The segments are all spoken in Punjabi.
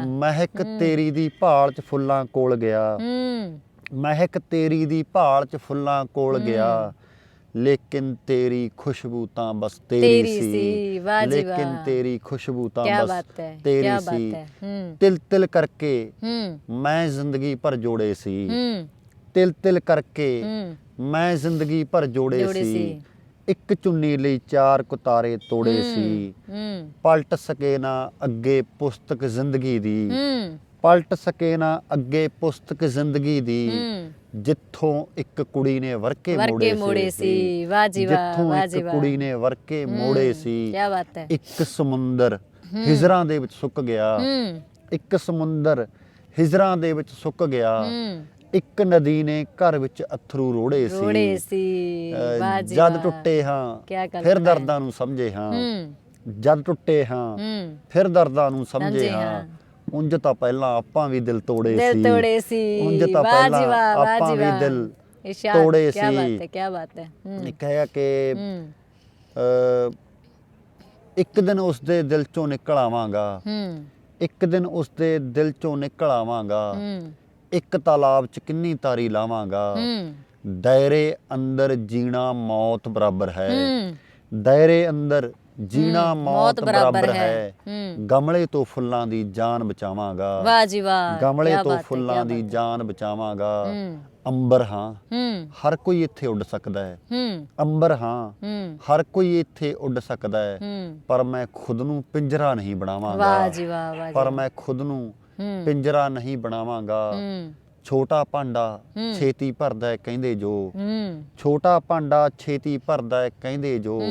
ਮਹਿਕ ਤੇਰੀ ਦੀ ਭਾਲ ਚ ਫੁੱਲਾਂ ਕੋਲ ਗਿਆ। ਮਹਿਕ ਤੇਰੀ ਦੀ ਭਾਲ ਚ ਫੁੱਲਾਂ ਕੋਲ ਗਿਆ। ਲੇਕਿਨ ਤੇਰੀ ਖੁਸ਼ਬੂ ਤਾਂ ਬਸ ਤੇਰੀ ਸੀ। ਸੀ, ਵਾਹ ਜੀ ਲੇਕਿਨ। ਤੇਰੀ ਖੁਸ਼ਬੂ ਤਾਂ ਬਸ ਤੇਰੀ ਸੀ। ਤਿਲ ਤਿਲ ਕਰਕੇ ਮੈਂ ਜ਼ਿੰਦਗੀ ਭਰ ਜੋੜੇ ਸੀ। ਤਿਲ ਤਿਲ ਕਰਕੇ ਮੈਂ ਜ਼ਿੰਦਗੀ ਭਰ ਜੋੜੇ ਸੀ। ਇੱਕ ਚੁੰਨੀ ਲਈ ਚਾਰ ਕੁਤਾਰੇ ਤੋੜੇ ਸੀ। ਹੂੰ। ਪਲਟ ਸਕੇ ਨਾ ਅੱਗੇ ਪੁਸਤਕ ਜ਼ਿੰਦਗੀ ਦੀ। ਹੂੰ। ਪਲਟ ਸਕੇ ਨਾ ਅੱਗੇ ਪੁਸਤਕ ਜ਼ਿੰਦਗੀ ਦੀ। ਜਿੱਥੋਂ ਇੱਕ ਕੁੜੀ ਨੇ ਵਰਕੇ ਮੋੜੇ ਸੀ ਵਾਹ ਜੀ ਵਾਹ ਜਿੱਥੋਂ ਵਾਹ ਜੀ ਇੱਕ ਵਾਹ। ਕੁੜੀ ਨੇ ਵਰਕੇ ਮੋੜੇ ਸੀ। ਕੀ ਬਾਤ ਹੈ। ਇੱਕ ਸਮੁੰਦਰ ਹਿਜਰਾਂ ਦੇ ਵਿੱਚ ਸੁੱਕ ਗਿਆ। ਇੱਕ ਸਮੁੰਦਰ ਹਿਜਰਾਂ ਦੇ ਵਿੱਚ ਸੁੱਕ ਗਿਆ। ਇੱਕ ਨਦੀ ਨੇ ਘਰ ਵਿੱਚ ਅਥਰੂ ਰੋੜੇ ਸੀ। ਰੋੜੇ ਸੀ। ਅਹ, ਵਾਹ ਜੀ ਜਦ ਵਾਹ। ਟੁੱਟੇ ਹਾਂ ਕਿਆ ਫਿਰ। ਦਰਦਾਂ ਨੂੰ ਸਮਝੇ ਹਾਂ। ਹੂੰ। ਜਦ ਟੁੱਟੇ ਹਾਂ ਹੂੰ। ਫਿਰ ਦਰਦਾਂ ਨੂੰ ਸਮਝੇ ਸਮਝੇ ਹਾਂ। ਹਾਂ। ਉਂਝ ਤਾਂ ਪਹਿਲਾਂ ਆਪਾਂ ਵੀ ਦਿਲ ਤੋੜੇ ਸੀ। ਦਿਲ ਤੋੜੇ ਸੀ। ਉਂਝ ਤਾਂ ਵਾਹ ਜੀ ਪਹਿਲਾਂ ਵਾਹ ਵਾਹ ਆਪਾਂ ਜੀ ਵੀ ਵਾਹ। ਦਿਲ ਇਰਸ਼ਾਦ, ਤੋੜੇ ਕਿਆ ਸੀ। ਬਾਤ ਹੈ ਕੀ ਬਾਤ ਹੈ। ਹੂੰ ਕਿ ਹੂੰ। ਅਹ, ਇੱਕ ਦਿਨ ਉਸ ਦੇ ਦਿਲ ਚੋਂ ਨਿਕਲ ਆਵਾਂਗਾ। ਹੂੰ। ਇੱਕ ਦਿਨ ਉਸ ਦੇ ਦਿਲ ਚੋਂ ਨਿਕਲ ਆਵਾਂਗਾ। ਹੂੰ। ਇੱਕ ਤਾਲਾਬ 'ਚ ਕਿੰਨੀ ਤਾਰੀ ਲਾਵਾਂਗਾ? ਹੂੰ। ਦਾਇਰੇ ਅੰਦਰ ਜੀਣਾ ਮੌਤ ਬਰਾਬਰ ਹੈ। ਹੂੰ। ਦਾਇਰੇ ਅੰਦਰ ਜੀਣਾ ਮੌਤ ਬਰਾਬਰ ਹੈ। ਗਮਲੇ ਤੋਂ ਫੁੱਲਾਂ ਦੀ ਜਾਨ ਬਚਾਵਾਂਗਾ। ਵਾਹ ਜੀ ਵਾਹ ਗਮਲੇ ਤੋਂ ਫੁੱਲਾਂ ਦੀ ਜਾਨ ਬਚਾਵਾਂਗਾ। ਹੂੰ। ਅੰਬਰ ਹਾਂ। ਹੂੰ। ਹਰ ਕੋਈ ਇੱਥੇ ਉੱਡ ਸਕਦਾ ਹੈ। ਹੂੰ। ਅੰਬਰ ਹਾਂ। ਹੂੰ। ਹਰ ਕੋਈ ਇੱਥੇ ਉੱਡ ਸਕਦਾ ਹੈ। ਪਰ ਮੈਂ ਖੁਦ ਨੂੰ ਪਿੰਜਰਾ ਨਹੀਂ ਬਣਾਵਾਂਗਾ। ਵਾਹ ਜੀ ਵਾਹ ਵਾਹ ਪਰ ਮੈਂ ਖੁਦ ਨੂੰ ਪਿੰਜਰਾ ਨਹੀਂ ਬਣਾਵਾਂਗਾ। ਛੋਟਾ ਭਾਂਡਾ। ਛੇਤੀ ਭਰਦਾ ਹੈ ਕਹਿੰਦੇ ਜੋ। ਛੋਟਾ ਭਾਂਡਾ ਛੇਤੀ ਭਰਦਾ ਹੈ ਕਹਿੰਦੇ ਜੋ।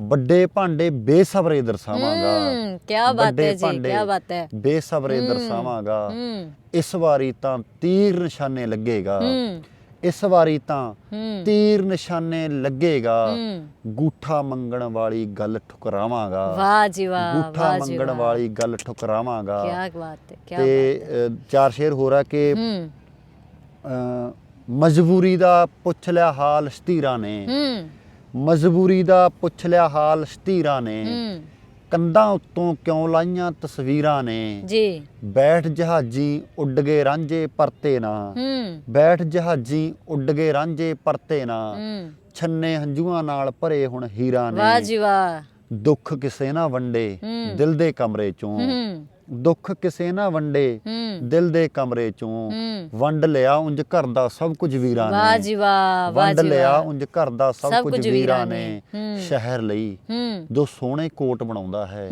ਵੱਡੇ ਭਾਂਡੇ ਬੇਸਬਰੇ ਦਰਸਾਵਾਂਗਾ। ਹੂੰ ਕੀ ਬਾਤ ਹੈ ਜੀ ਕੀ ਬਾਤ ਹੈ। ਬੇਸਬਰੇ। ਦਰਸਾਵਾਂਗਾ। ਹੂੰ। ਇਸ ਵਾਰੀ ਤਾਂ ਤੀਰ ਨਿਸ਼ਾਨੇ ਲੱਗੇਗਾ। ਹੂੰ। ਇਸ ਵਾਰੀ ਤਾਂ ਤੀਰ ਨਿਸ਼ਾਨੇ ਲੱਗੇਗਾ। ਗੂਠਾ ਮੰਗਣ ਵਾਲੀ ਗੱਲ ਠੁਕਰਾਵਾਂਗਾ। ਵਾਹ ਜੀ ਵਾਹ ਗੂਠਾ ਮੰਗਣ ਵਾਲੀ ਗੱਲ ਠੁਕਰਾਵਾਂਗਾ। ਕੀ ਬਾਤ ਹੈ ਕੀ ਤੇ ਚਾਰ ਸ਼ੇਰ ਹੋ ਰਿਹਾ ਕਿ ਮਜਬੂਰੀ ਦਾ ਪੁੱਛ ਲਿਆ ਹਾਲ ਸਤੀਰਾ ਨੇ। ਮਜਬੂਰੀ ਦਾ ਪੁੱਛ ਲਿਆ ਹਾਲ ਸਤੀਰਾ ਨੇ। ਕੰਧਾਂ ਉੱਤੋਂ ਕਿਉਂ ਲਾਈਆਂ ਤਸਵੀਰਾਂ ਨੇ? ਜੀ। ਬੈਠ ਜਹਾਜੀ ਉੱਡ ਗਏ ਰਾਂਝੇ ਪਰਤੇ ਨਾ। ਹੂੰ। ਬੈਠ ਜਹਾਜੀ ਉੱਡ ਗਏ ਰਾਂਝੇ ਪਰਤੇ ਨਾ। ਹੂੰ। ਛੰਨੇ ਹੰਝੂਆਂ ਨਾਲ ਭਰੇ ਹੁਣ ਹੀਰਾ ਵਾਹ ਨੇ ਜੀ ਵਾਹ। ਦੁੱਖ ਕਿਸੇ ਨਾ ਵੰਡੇ। ਦਿਲ ਦੇ ਕਮਰੇ ਚੋਂ। ਹੂੰ। ਦੁੱਖ ਕਿਸੇ ਨਾ ਵੰਡੇ ਦਿਲ ਦੇ ਕਮਰੇ ਚੋਂ। ਵੰਡ ਲਿਆ ਉਂਝ ਘਰ ਦਾ ਸਭ ਕੁਝ ਵੀਰਾਂ ਵਾਹ ਨੇ ਜੀ ਵਾਹ ਵਾਹ ਵੰਡ ਜੀ ਲਿਆ ਵਾਹ। ਉਂਝ ਘਰ ਦਾ ਸਭ ਕੁਝ ਵੀਰਾਂ ਨੇ। ਸ਼ਹਿਰ ਲਈ। ਜੋ ਸੋਹਣੇ ਕੋਟ ਬਣਾਉਂਦਾ ਹੈ।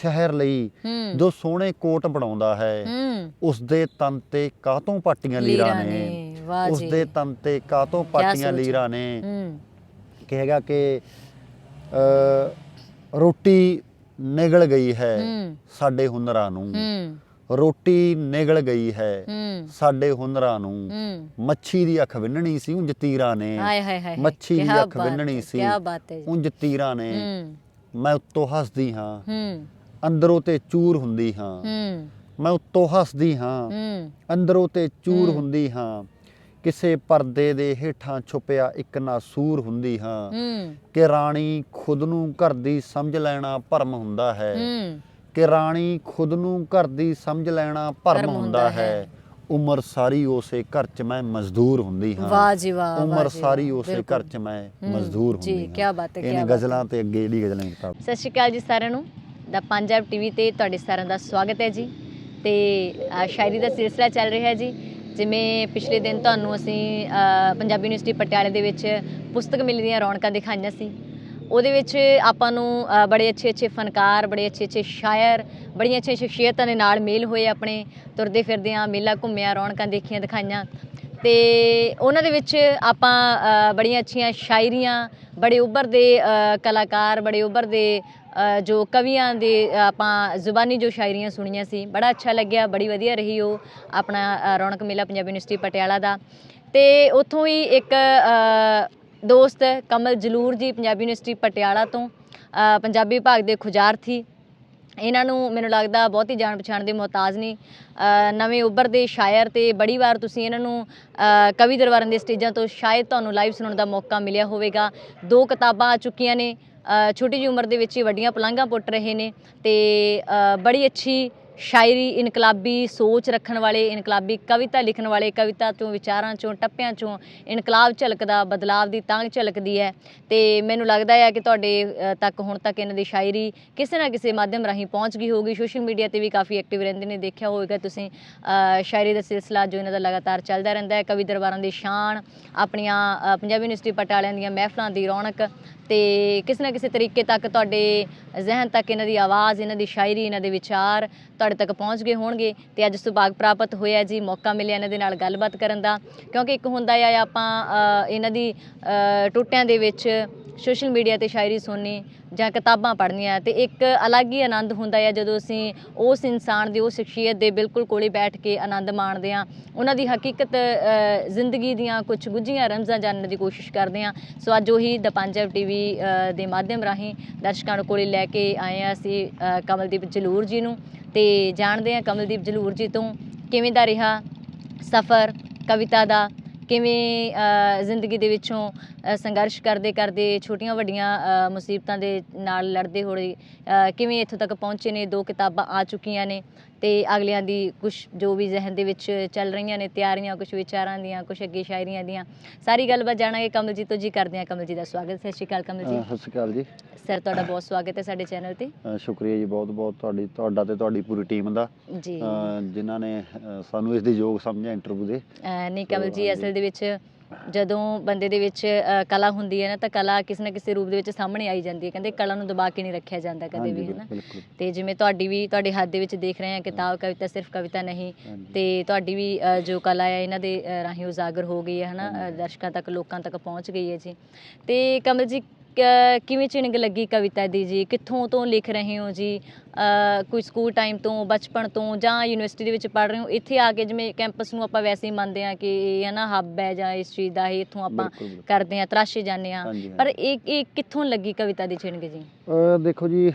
ਸ਼ਹਿਰ ਲਈ। ਜੋ ਸੋਹਣੇ ਕੋਟ ਬਣਾਉਂਦਾ ਹੈ। ਉਸ ਦੇ ਤਨ ਤੇ ਕਾਤੋਂ ਪਾਟੀਆਂ ਲੀਰਾਂ ਨੇ? ਵਾਹ ਉਸ। ਦੇ ਤਨ ਤੇ ਕਾਤੋਂ ਪਾਟੀਆਂ। ਲੀਰਾਂ ਨੇ? ਹੂੰ। ਕਹੇਗਾ ਕਿ ਰੋਟੀ ਨਿਗਲ ਗਈ ਹੈ ਸਾਡੇ ਹੁਨਰਾਂ ਨੂੰ। ਰੋਟੀ ਨਿਗਲ ਗਈ ਹੈ ਸਾਡੇ ਹੁਨਰਾਂ ਨੂੰ। ਮੱਛੀ ਦੀ ਅੱਖ ਵਿੰਨਣੀ ਸੀ ਉਂਝ ਤੀਰਾਂ ਨੇ। ਹਾਏ ਹਾਏ ਹਾਏ ਮੱਛੀ ਦੀ ਅੱਖ ਵਿੰਨਣੀ ਸੀ। ਕਿਆ ਬਾਤ ਹੈ ਉਂਝ ਤੀਰਾਂ ਨੇ। ਮੈਂ ਉੱਤੋਂ ਹੱਸਦੀ ਹਾਂ। ਅੰਦਰੋਂ ਤੇ ਚੂਰ ਹੁੰਦੀ ਹਾਂ। ਮੈਂ ਉੱਤੋਂ ਹੱਸਦੀ ਹੂੰ। ਅੰਦਰੋਂ ਤੇ ਚੂਰ ਹੁੰਦੀ ਹਾਂ। ਕਿਸੇ ਪਰਦੇ ਦੇ ਹੇਠਾਂ ਛੁਪਿਆ ਇੱਕ ਨਾਸੂਰ ਹੁੰਦੀ ਹਾਂ। ਕਿ ਰਾਣੀ ਖੁਦ ਨੂੰ ਘਰ ਦੀ ਸਮਝ ਲੈਣਾ ਭਰਮ ਹੁੰਦਾ ਹੈ। ਕਿ ਰਾਣੀ ਖੁਦ ਨੂੰ ਘਰ ਦੀ ਸਮਝ ਲੈਣਾ ਭਰਮ ਹੁੰਦਾ ਹੈ। ਉਮਰ ਸਾਰੀ ਉਸੇ ਘਰ 'ਚ ਮੈਂ ਮਜ਼ਦੂਰ ਹੁੰਦੀ ਹਾਂ। ਵਾਹ ਜੀ ਵਾਹ ਉਮਰ ਜੀ ਸਾਰੀ ਉਸੇ। ਘਰ 'ਚ ਮੈਂ ਮਜ਼ਦੂਰ ਜੀ, ਹੁੰਦੀ ਹਾਂ। ਕਿਆ ਬਾਤ ਹੈ, ਕਿਆ ਇਹਨੇ ਬਾਤ ਹੈ। ਗਜ਼ਲਾਂ ਤੇ ਅੱਗੇ ਜਿਹੜੀ ਗਜ਼ਲਾਂ ਦੀ ਕਿਤਾਬ। ਸਤਿ ਸ਼੍ਰੀ ਅਕਾਲ ਜੀ ਸਾਰਿਆਂ ਨੂੰ। ਦਾ ਪੰਜਾਬ ਟੀਵੀ ਤੇ ਤੁਹਾਡੇ ਸਾਰਿਆਂ ਦਾ ਸਵਾਗਤ ਹੈ ਜੀ। ਤੇ ਸ਼ਾਇਰੀ ਦਾ ਸਿਲਸਿਲਾ ਚੱਲ ਰਿਹਾ ਹੈ ਜੀ। ਜਿਵੇਂ ਪਿਛਲੇ ਦਿਨ ਤੁਹਾਨੂੰ ਅਸੀਂ ਪੰਜਾਬੀ ਯੂਨੀਵਰਸਿਟੀ ਪਟਿਆਲੇ ਦੇ ਵਿੱਚ ਪੁਸਤਕ ਮੇਲੇ ਦੀਆਂ ਰੌਣਕਾਂ ਦਿਖਾਈਆਂ ਸੀ। ਉਹਦੇ ਵਿੱਚ ਆਪਾਂ ਨੂੰ ਬੜੇ ਅੱਛੇ ਅੱਛੇ ਫਨਕਾਰ, ਬੜੇ ਅੱਛੇ ਅੱਛੇ ਸ਼ਾਇਰ, ਬੜੀਆਂ ਅੱਛੀਆਂ ਸ਼ਖਸੀਅਤਾਂ ਦੇ ਨਾਲ ਮੇਲ ਹੋਏ ਆਪਣੇ, ਤੁਰਦੇ ਫਿਰਦਿਆਂ ਮੇਲਾ ਘੁੰਮਿਆ, ਰੌਣਕਾਂ ਦੇਖੀਆਂ, ਦਿਖਾਈਆਂ। ਤੇ ਉਹਨਾਂ ਦੇ ਵਿੱਚ ਆਪਾਂ ਬੜੀਆਂ ਅੱਛੀਆਂ ਸ਼ਾਇਰੀਆਂ, ਬੜੇ ਉੱਭਰਦੇ ਕਲਾਕਾਰ, ਬੜੇ ਉੱਭਰਦੇ ਜੋ ਕਵੀਆਂ ਦੇ ਆਪਾਂ ਜ਼ੁਬਾਨੀ ਜੋ ਸ਼ਾਇਰੀਆਂ ਸੁਣੀਆਂ ਸੀ, ਬੜਾ ਅੱਛਾ ਲੱਗਿਆ, ਬੜੀ ਵਧੀਆ ਰਹੀ ਉਹ, ਆਪਣਾ ਰੌਣਕ ਮੇਲਾ ਪੰਜਾਬੀ ਯੂਨੀਵਰਸਿਟੀ ਪਟਿਆਲਾ ਦਾ। ਤੇ ਉੱਥੋਂ ਹੀ ਇੱਕ ਦੋਸਤ ਕਮਲ ਜਲੂਰ ਜੀ ਪੰਜਾਬੀ ਯੂਨੀਵਰਸਿਟੀ ਪਟਿਆਲਾ ਤੋਂ ਪੰਜਾਬੀ ਵਿਭਾਗ ਦੇ ਖੁਜਾਰਥੀ ਇਹਨਾਂ ਨੂੰ ਮੈਨੂੰ ਲੱਗਦਾ ਬਹੁਤ ਹੀ ਜਾਣ ਪਛਾਣ ਦੇ ਮੁਹਤਾਜ ਨੇ। ਨਵੇਂ ਉੱਭਰਦੇ ਸ਼ਾਇਰ ਤੇ ਬੜੀ ਵਾਰ ਤੁਸੀਂ ਇਹਨਾਂ ਨੂੰ ਕਵੀ ਦਰਬਾਰਾਂ ਦੇ ਸਟੇਜਾਂ ਤੋਂ ਸ਼ਾਇਦ ਤੁਹਾਨੂੰ ਲਾਈਵ ਸੁਣਨ ਦਾ ਮੌਕਾ ਮਿਲਿਆ ਹੋਵੇਗਾ। ਦੋ ਕਿਤਾਬਾਂ ਆ ਚੁੱਕੀਆਂ ਨੇ। ਛੋਟੀ ਜਿਹੀ ਉਮਰ ਦੇ ਵਿੱਚ ਹੀ ਵੱਡੀਆਂ ਪਲੰਘਾਂ ਪੁੱਟ ਰਹੇ ਨੇ ਤੇ ਬੜੀ ਅੱਛੀ ਸ਼ਾਇਰੀ, ਇਨਕਲਾਬੀ ਸੋਚ ਰੱਖਣ ਵਾਲੇ, ਇਨਕਲਾਬੀ ਕਵਿਤਾ ਲਿਖਣ ਵਾਲੇ, ਕਵਿਤਾ ਤੋਂ ਵਿਚਾਰਾਂ ਚੋਂ, ਟੱਪਿਆਂ ਚੋਂ ਇਨਕਲਾਬ ਝਲਕਦਾ, ਬਦਲਾਵ ਦੀ ਤਾਂਗ ਝਲਕਦੀ ਹੈ। ਤੇ ਮੈਨੂੰ ਲੱਗਦਾ ਹੈ ਕਿ ਤੁਹਾਡੇ ਤੱਕ ਹੁਣ ਤੱਕ ਇਹਨਾਂ ਦੀ ਸ਼ਾਇਰੀ ਕਿਸੇ ਨਾ ਕਿਸੇ ਮਾਧਿਅਮ ਰਾਹੀਂ ਪਹੁੰਚ ਗਈ ਹੋਊਗੀ। ਸੋਸ਼ਲ ਮੀਡੀਆ ਤੇ ਵੀ ਕਾਫੀ ਐਕਟਿਵ ਰਹਿੰਦੇ ਨੇ, ਦੇਖਿਆ ਹੋਵੇਗਾ ਤੁਸੀਂ। ਸ਼ਾਇਰੀ ਦਾ ਸਿਲਸਿਲਾ ਜੋ ਇਹਨਾਂ ਦਾ ਲਗਾਤਾਰ ਚੱਲਦਾ ਰਹਿੰਦਾ ਹੈ। ਕਵੀ ਦਰਬਾਰਾਂ ਦੀ ਸ਼ਾਨ, ਆਪਣੀਆਂ ਪੰਜਾਬੀ ਯੂਨੀਵਰਸਿਟੀ ਪਟਿਆਲਿਆਂ ਦੀਆਂ ਮਹਿਫਲਾਂ ਦੀ ਰੌਣਕ ਤੇ ਕਿਸੇ ਨਾ ਕਿਸੇ ਤਰੀਕੇ ਤੱਕ ਤੁਹਾਡੇ ਜ਼ਿਹਨ ਤੱਕ ਇਹਨਾਂ ਦੀ ਆਵਾਜ਼, ਇਹਨਾਂ ਦੀ ਸ਼ਾਇਰੀ, ਇਹਨਾਂ ਦੇ ਵਿਚਾਰ ਤੁਹਾਡੇ ਤੱਕ ਪਹੁੰਚ ਗਏ ਹੋਣਗੇ ਤੇ ਅੱਜ ਸੁਭਾਗ ਪ੍ਰਾਪਤ ਹੋਇਆ ਜੀ, ਮੌਕਾ ਮਿਲਿਆ ਇਹਨਾਂ ਦੇ ਨਾਲ ਗੱਲਬਾਤ ਕਰਨ ਦਾ। ਕਿਉਂਕਿ ਇੱਕ ਹੁੰਦਾ ਆ ਆਪਾਂ ਇਹਨਾਂ ਦੀ ਟੁੱਟਿਆਂ ਦੇ ਵਿੱਚ ਸੋਸ਼ਲ ਮੀਡੀਆ ਤੇ ਸ਼ਾਇਰੀ ਸੁਣਨੀ ਜਾਂ ਕਿਤਾਬਾਂ ਪੜ੍ਹਨੀਆਂ ਤੇ ਇੱਕ ਅਲੱਗ ਹੀ ਆਨੰਦ ਹੁੰਦਾ ਹੈ ਜਦੋਂ ਅਸੀਂ ਉਸ ਇਨਸਾਨ ਦੀ, ਉਸ ਸ਼ਖਸੀਅਤ ਦੇ ਬਿਲਕੁਲ ਕੋਲੇ ਬੈਠ ਕੇ ਆਨੰਦ ਮਾਣਦੇ ਹਾਂ। ਉਹਨਾਂ ਦੀ ਹਕੀਕਤ ਜ਼ਿੰਦਗੀ ਦੀਆਂ ਕੁਝ ਗੁੱਝੀਆਂ ਰਮਜ਼ਾਂ ਜਾਣਨ ਦੀ ਕੋਸ਼ਿਸ਼ ਕਰਦੇ ਹਾਂ। ਸੋ ਅੱਜ ਉਹੀ ਦ ਪੰਜਾਬ ਟੀਵੀ ਦੇ ਮਾਧਿਅਮ ਰਾਹੀਂ ਦਰਸ਼ਕਾਂ ਨੂੰ ਕੋਲੇ ਲੈ ਕੇ ਆਏ ਹਾਂ ਅਸੀਂ ਕਮਲਦੀਪ ਜਲੂਰ ਜੀ ਨੂੰ। ਤੇ ਜਾਣਦੇ ਹਾਂ ਕਮਲਦੀਪ ਜਲੂਰ ਜੀ ਤੋਂ ਕਿਵੇਂ ਦਾ ਰਿਹਾ ਸਫ਼ਰ, ਕਵਿਤਾ ਦਾ ਕਿਵੇਂ ਜ਼ਿੰਦਗੀ ਦੇ ਵਿੱਚੋਂ ਸੰਘਰਸ਼ ਕਰਦੇ ਕਰਦੇ ਛੋਟੀਆਂ ਵੱਡੀਆਂ ਮੁਸੀਬਤਾਂ ਦੇ ਨਾਲ ਲੜਦੇ ਹੋਏ ਕਿਵੇਂ ਇੱਥੋਂ ਤੱਕ ਪਹੁੰਚੇ ਨੇ, ਦੋ ਕਿਤਾਬਾਂ ਆ ਚੁੱਕੀਆਂ ਨੇ। ਤੇ ਅਗਲਿਆਂ ਦੀ ਕੁਝ ਜੋ ਵੀ ਜ਼ਿਹਨ ਦੇ ਵਿੱਚ ਚੱਲ ਰਹੀਆਂ ਨੇ ਤਿਆਰੀਆਂ ਕੁਝ ਵਿਚਾਰਾਂ ਦੀਆਂ ਕੁਝ ਅੱਗੇ ਸ਼ਾਇਰੀਆਂ ਦੀਆਂ ਸਾਰੀ ਗੱਲਬਾਤ ਜਾਣਾਂਗੇ ਕਮਲ ਜੀ ਤੋਂ। ਜੀ ਕਰਦੇ ਹਾਂ ਕਮਲ ਜੀ ਦਾ ਸਵਾਗਤ। ਸਤਿ ਸ਼੍ਰੀ ਅਕਾਲ ਕਮਲ ਜੀ ਸਤਿ ਸ਼੍ਰੀ ਅਕਾਲ ਜੀ। ਸਰ ਤੁਹਾਡਾ ਬਹੁਤ ਸਵਾਗਤ ਹੈ ਸਾਡੇ ਚੈਨਲ ਤੇ। ਸ਼ੁਕਰੀਆ ਜੀ ਬਹੁਤ ਬਹੁਤ ਤੁਹਾਡੀ ਤੁਹਾਡਾ ਤੇ ਤੁਹਾਡੀ ਪੂਰੀ ਟੀਮ ਦਾ। ਜੀ। ਜਿਨ੍ਹਾਂ ਨੇ ਸਾਨੂੰ ਇਸ ਦੇ ਯੋਗ ਸਮਝਿਆ ਇੰਟਰਵਿਊ ਦੇ। ਨਹੀਂ ਕਮਲ ਜੀ। ਅਸਲ ਦੇ ਵਿੱਚ ਜਦੋਂ ਬੰਦੇ ਦੇ ਵਿੱਚ ਕਲਾ ਹੁੰਦੀ ਹੈ ਨਾ ਤਾਂ ਕਲਾ ਕਿਸੇ ਨਾ ਕਿਸੇ ਰੂਪ ਦੇ ਵਿੱਚ ਸਾਹਮਣੇ ਆਈ ਜਾਂਦੀ ਹੈ। ਕਹਿੰਦੇ ਕਲਾ ਨੂੰ ਦਬਾ ਕੇ ਨਹੀਂ ਰੱਖਿਆ ਜਾਂਦਾ ਕਦੇ ਵੀ ਹੈ ਨਾ ਤੇ ਜਿਵੇਂ ਤੁਹਾਡੀ ਵੀ ਤੁਹਾਡੇ ਹੱਥ ਦੇ ਵਿੱਚ ਦੇਖ ਰਹੇ ਹਾਂ ਕਿਤਾਬ ਕਵਿਤਾ ਸਿਰਫ ਕਵਿਤਾ ਨਹੀਂ। ਤੇ ਤੁਹਾਡੀ ਵੀ ਜੋ ਕਲਾ ਹੈ ਇਹਨਾਂ ਦੇ ਰਾਹੀਂ ਉਜਾਗਰ ਹੋ ਗਈ ਹੈ ਹਨਾ? ਅਹ, ਦਰਸ਼ਕਾਂ ਤੱਕ ਲੋਕਾਂ ਤੱਕ ਪਹੁੰਚ ਗਈ ਹੈ ਜੀ। ਤੇ ਕਮਲ ਜੀ ਕਿਵੇਂ ਚਿਣਗ ਲੱਗੀ ਕਵਿਤਾ ਦੀ ਜੀ? ਕਿੱਥੋਂ ਤੋਂ ਲਿਖ ਰਹੇ ਹੋ ਜੀ? ਕੋਈ ਸਕੂਲ ਟਾਈਮ ਤੋਂ ਬਚਪਨ ਤੋਂ ਜਾਂ ਯੂਨੀਵਰਸਿਟੀ ਦੇ ਵਿੱਚ ਪੜ੍ਹ ਰਹੇ ਹੋ ਇੱਥੇ ਆ ਕੇ ਜਿਵੇਂ ਕੈਂਪਸ ਨੂੰ ਆਪਾਂ ਵੈਸੇ ਹੀ ਮੰਨਦੇ ਹਾਂ ਕਿ ਇਹ ਹੈ ਨਾ ਹੱਬ ਹੈ ਜਾਂ ਇਸ ਚੀਜ਼ ਦਾ ਇਹ ਇੱਥੋਂ ਆਪਾਂ। ਕਰਦੇ ਹਾਂ ਤਰਾਸ਼ੇ ਜਾਂਦੇ ਹਾਂਜੀ, ਪਰ। ਇਹ ਇਹ ਕਿੱਥੋਂ ਲੱਗੀ ਕਵਿਤਾ ਦੀ ਚਿਣਗ ਜੀ ਦੇਖੋ ਜੀ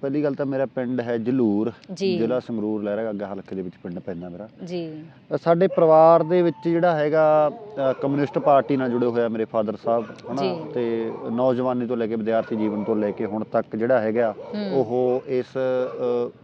ਪਹਿਲੀ ਗੱਲ ਤਾਂ ਮੇਰਾ ਪਿੰਡ ਹੈ ਜਲੂਰ। ਜ਼ਿਲ੍ਹਾ ਸੰਗਰੂਰ ਲਹਿਰਾ ਅੱਗਾ ਹਲਕੇ ਦੇ ਵਿੱਚ ਪਿੰਡ ਪੈਂਦਾ ਮੇਰਾ ਜੀ ਸਾਡੇ ਪਰਿਵਾਰ ਦੇ ਵਿੱਚ ਜਿਹੜਾ ਹੈਗਾ ਕਮਿਊਨਿਸਟ ਪਾਰਟੀ ਨਾਲ ਜੁੜੇ ਹੋਇਆ ਮੇਰੇ ਫਾਦਰ ਸਾਹਿਬ ਹਨਾ। ਤੇ ਨੌਜਵਾਨੀ ਤੋਂ ਲੈ ਕੇ ਵਿਦਿਆਰਥੀ ਜੀਵਨ ਤੋਂ ਲੈ ਕੇ ਹੁਣ ਤੱਕ ਜਿਹੜਾ ਹੈਗਾ। ਉਹ ਇਸ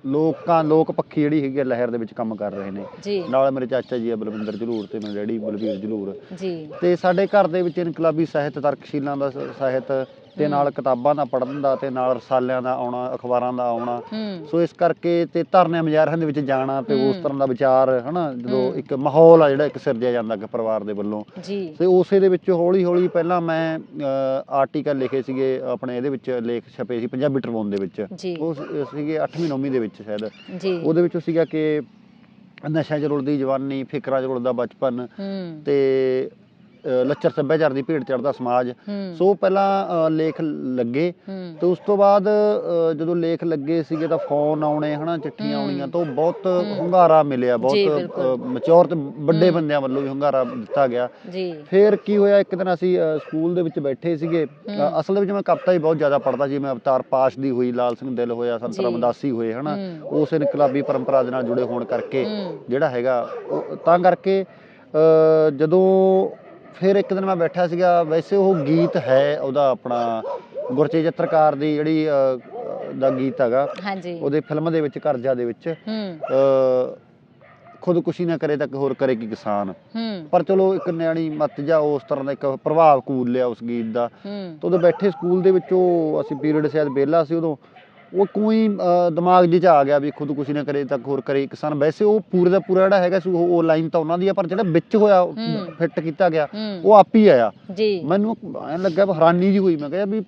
ਲੋਕਾਂ ਲੋਕ ਪੱਖੀ ਜਿਹੜੀ ਹੈਗੀ ਆ ਲਹਿਰ ਦੇ ਵਿੱਚ ਕੰਮ ਕਰ ਰਹੇ ਨੇ। ਨਾਲ ਮੇਰੇ ਚਾਚਾ ਜੀ ਆ ਬਲਵਿੰਦਰ ਜਲੂਰ ਤੇ ਮੇਰੇ ਡੈਡੀ ਬਲਵੀਰ ਜਲੂਰ। ਜੀ। ਤੇ ਸਾਡੇ ਘਰ ਦੇ ਵਿੱਚ ਇਨਕਲਾਬੀ ਸਾਹਿਤ ਤਰਕਸ਼ੀਲਾਂ ਦਾ ਸਾਹਿਤ ਤੇ ਨਾਲ ਕਿਤਾਬਾਂ ਦਾ ਪੜ੍ਹਨ ਦਾ ਤੇ ਨਾਲ ਰਸਾਲਿਆਂ ਦਾ ਆਉਣਾ ਅਖਬਾਰਾਂ ਦਾ ਆਉਣਾ। ਸੋ ਇਸ ਕਰਕੇ ਤੇ ਧਰਨੇ ਮੁਜ਼ਾਹਰਿਆਂ ਦੇ ਵਿੱਚ ਜਾਣਾ ਤੇ ਉਸ। ਤਰ੍ਹਾਂ ਦਾ ਵਿਚਾਰ ਹਨਾ ਜਦੋਂ। ਇੱਕ ਮਾਹੌਲ ਆ ਜਿਹੜਾ ਇੱਕ ਸਿਰਜਿਆ ਜਾਂਦਾ ਕਿ ਪਰਿਵਾਰ ਦੇ ਵੱਲੋਂ। ਤੇ ਉਸੇ ਦੇ ਵਿੱਚ ਹੌਲੀ ਹੌਲੀ ਪਹਿਲਾਂ ਮੈਂ ਆਰਟੀਕਲ ਲਿਖੇ ਸੀਗੇ ਆਪਣੇ ਇਹਦੇ ਵਿੱਚ ਲੇਖ ਛਪੇ ਸੀ ਪੰਜਾਬੀ ਟ੍ਰਿਬਿਊਨ ਦੇ ਵਿੱਚ। ਉਹ ਸੀਗੇ 8ਵੀਂ 9ਵੀਂ ਦੇ ਵਿੱਚ ਸ਼ਾਇਦ। ਉਹਦੇ ਵਿੱਚ ਸੀਗਾ ਕਿ ਨਸ਼ਾ ਚ ਰੁਲਦੀ ਜਵਾਨੀ ਫਿਕਰਾਂ ਚ ਰੁਲਦਾ ਬਚਪਨ ਤੇ ਲੱਚਰ ਸੱਭਿਆਚਾਰ ਦੀ ਭੇਟ ਚੜਦਾ ਸਮਾਜ ਸੋ ਪਹਿਲਾਂ ਲੇਖ ਲੱਗੇ ਤੇ ਉਸ ਤੋਂ ਬਾਅਦ ਜਦੋਂ ਲੇਖ ਲੱਗੇ ਸੀਗੇ ਤਾਂ ਫੋਨ ਆਉਣੇ ਹਨਾ ਚਿੱਠੀਆਂ। ਆਉਣੀਆਂ ਤਾਂ ਬਹੁਤ। ਹੁੰਗਾਰਾ ਮਿਲਿਆ ਜੀ, ਬਹੁਤ। ਮੈਚੁਰ ਤੇ ਵੱਡੇ। ਬੰਦਿਆਂ ਵੱਲੋਂ ਵੀ ਹੁੰਗਾਰਾ ਦਿੱਤਾ ਗਿਆ ਜੀ ਫਿਰ ਕੀ ਹੋਇਆ ਇੱਕ ਦਿਨ ਅਸੀਂ ਸਕੂਲ ਦੇ ਵਿੱਚ ਬੈਠੇ ਸੀਗੇ। ਅਸਲ ਵਿੱਚ ਮੈਂ ਕਵਿਤਾ ਹੀ ਬਹੁਤ ਜ਼ਿਆਦਾ ਪੜ੍ਹਦਾ ਸੀ ਮੈਂ ਅਵਤਾਰ ਪਾਸ਼ ਦੀ ਹੋਈ ਲਾਲ ਸਿੰਘ ਦਿਲ ਹੋਇਆ ਸੰਤ ਜੀ। ਰਾਮਦਾਸੀ ਹੋਏ ਹਨਾ। ਉਸ ਇਨਕਲਾਬੀ ਪਰੰਪਰਾ ਦੇ ਨਾਲ ਜੁੜੇ ਹੋਣ ਕਰਕੇ ਜਿਹੜਾ ਹੈਗਾ ਤਾਂ ਕਰਕੇ ਜਦੋਂ ਫਿਰ ਇੱਕ ਦਿਨ ਮੈਂ ਬੈਠਾ ਸੀਗਾ ਵੈਸੇ ਉਹ ਗੀਤ ਹੈ ਉਹਦਾ ਆਪਣਾ ਗੁਰਚੇ ਚਿੱਤਰਕਾਰ ਦੀ ਜਿਹੜੀ ਦਾ ਗੀਤ ਹੈਗਾ ਹਾਂਜੀ। ਉਹਦੇ ਫਿਲਮ ਦੇ ਵਿੱਚ ਕਰਜ਼ਾ ਦੇ ਵਿੱਚ ਹੂੰ। ਖੁਦਕੁਸ਼ੀ ਨਾ ਕਰੇ ਤਾਂ ਹੋਰ ਕਰੇ ਕੀ ਕਿਸਾਨ। ਪਰ ਚਲੋ ਇੱਕ ਨਿਆਣੀ ਮੱਤ ਜਾ ਉਸ ਤਰ੍ਹਾਂ ਦਾ ਇੱਕ ਪ੍ਰਭਾਵ ਕੂਲ ਲਿਆ ਉਸ ਗੀਤ ਦਾ। ਤਾਂ ਉਦੋਂ ਬੈਠੇ ਸਕੂਲ ਦੇ ਵਿੱਚ ਉਹ ਅਸੀਂ ਪੀਰੀਅਡ ਸ਼ਾਇਦ ਵਿਹਲਾ ਸੀ ਉਦੋਂ ਉਹ ਕੋਈ ਦਿਮਾਗ 'ਚ ਆ ਗਿਆ ਵੀ ਖੁਦਕੁਸ਼ੀ ਨਾ ਕਰੇ ਤਾਂ ਹੋਰ ਕਰੇ ਕਿਸਾਨ। ਵੈਸੇ ਉਹ ਪੂਰੇ ਦਾ ਪੂਰਾ ਜਿਹੜਾ ਹੈਗਾ ਸੀ ਉਹ ਲਾਈਨ ਤਾਂ ਉਹਨਾਂ ਦੀ ਆ ਪਰ ਜਿਹੜਾ ਵਿੱਚ ਹੋਇਆ। ਫਿੱਟ ਕੀਤਾ ਗਿਆ ਉਹ ਆਪ ਹੀ ਆਇਆ। ਜੀ। ਮੈਨੂੰ ਐਂ ਲੱਗਾ ਹੈਰਾਨੀ ਜੀ ਹੋਈ। ਮੈਂ ਕਿਹਾ ਵੀ